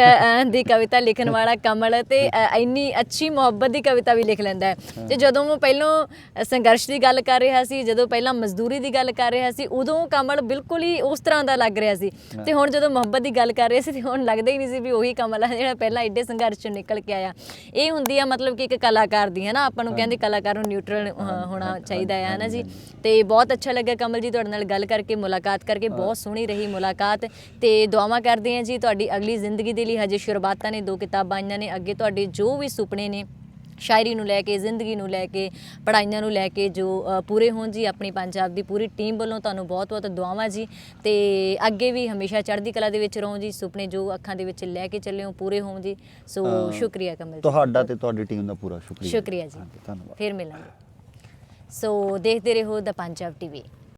ਦੀ ਕਵਿਤਾ ਲਿਖਣ ਵਾਲਾ ਕਮਲ ਤੇ ਇੰਨੀ ਅੱਛੀ ਮੁਹੱਬਤ ਦੀ ਕਵਿਤਾ ਵੀ ਲਿਖ ਲੈਂਦਾ ਹੈ। ਤੇ ਜਦੋਂ ਮੈਂ ਪਹਿਲੋਂ ਸੰਘਰਸ਼ ਦੀ ਗੱਲ ਕਰ ਰਿਹਾ ਸੀ ਜਦੋਂ ਪਹਿਲਾਂ ਮਜ਼ਦੂਰੀ ਦੀ ਗੱਲ ਕਰ ਰਿਹਾ ਸੀ ਉਦੋਂ ਕਮਲ ਬਿਲਕੁਲ ਹੀ ਉਸ ਤਰ੍ਹਾਂ ਦਾ ਲੱਗ ਰਿਹਾ ਸੀ। ਤੇ ਹੁਣ ਜਦੋਂ ਮੁਹੱਬਤ ਦੀ ਗੱਲ ਕਰ ਰਹੇ ਸੀ ਤੇ ਹੁਣ ਲੱਗਦਾ ਹੀ ਨਹੀਂ ਸੀ ਵੀ ਉਹੀ ਕਮਲ ਹੈ ਜਿਹੜਾ ਪਹਿਲਾਂ ਐਡੇ ਸੰਘਰਸ਼ ਚੋਂ ਨਿਕਲ ਕੇ ਆਇਆ। ਇਹ ਹੁੰਦੀ ਆ ਮਤਲਬ ਕਿ ਇੱਕ ਕਲਾਕਾਰ ਦੀ ਹੈ ਨਾ ਆਪਾਂ ਨੂੰ ਕਹਿੰਦੇ ਕਲਾਕਾਰ ਨੂੰ ਨਿਊਟਰਲ ਹੋਣਾ ਚਾਹੀਦਾ ਹੈ ਹੈ ਨਾ ਜੀ? ਤੇ ਬਹੁਤ ਅੱਛਾ ਲੱਗਾ ਕਮਲ ਜੀ ਤੁਹਾਡੇ ਨਾਲ ਗੱਲ ਕਰਕੇ ਮੁਲਾਕਾਤ ਕਰਕੇ ਬਹੁਤ ਸੋਹਣੀ ਰਹੀ ਮੁਲਾਕਾਤ। ਤੇ ਦੁਆਵਾਂ ਕਰਦੇ ਹਾਂ ਜੀ ਤੁਹਾਡੀ ਅਗਲੀ ਜ਼ਿੰਦਗੀ ਦੇ ਲਈ ਹਜੇ ਸ਼ੁਰੂਆਤਾਂ ਨੇ ਦੋ ਕਿਤਾਬਾਂ ਆਈਆਂ ਨੇ ਅੱਗੇ ਤੁਹਾਡੇ ਜੋ ਵੀ ਸੁਪਨੇ ਨੇ ਸ਼ਾਇਰੀ ਨੂੰ ਲੈ ਕੇ ਜ਼ਿੰਦਗੀ ਨੂੰ ਲੈ ਕੇ ਪੜ੍ਹਾਈਆਂ ਨੂੰ ਲੈ ਕੇ ਜੋ ਪੂਰੇ ਹੋਣ ਜੀ ਆਪਣੀ ਪੰਜਾਬ ਦੀ ਪੂਰੀ ਟੀਮ ਵੱਲੋਂ ਤੁਹਾਨੂੰ ਬਹੁਤ-ਬਹੁਤ ਦੁਆਵਾਂ ਜੀ। ਤੇ ਅੱਗੇ ਵੀ ਹਮੇਸ਼ਾ ਚੜ੍ਹਦੀ ਕਲਾ ਦੇ ਵਿੱਚ ਰਹੋ ਜੀ ਸੁਪਨੇ ਜੋ ਅੱਖਾਂ ਦੇ ਵਿੱਚ ਲੈ ਕੇ ਚੱਲੇ ਹੋ ਪੂਰੇ ਹੋਣ ਜੀ। ਸੋ ਸ਼ੁਕਰੀਆ ਕਮਲ ਜੀ। ਤੁਹਾਡਾ ਤੇ ਤੁਹਾਡੀ ਟੀਮ ਦਾ ਪੂਰਾ ਸ਼ੁਕਰੀਆ। ਸ਼ੁਕਰੀਆ ਜੀ। ਧੰਨਵਾਦ। ਫਿਰ ਮਿਲਾਂਗੇ। ਸੋ ਦੇਖਦੇ ਰਹੋ ਦ ਪੰਜਾਬ ਟੀਵੀ।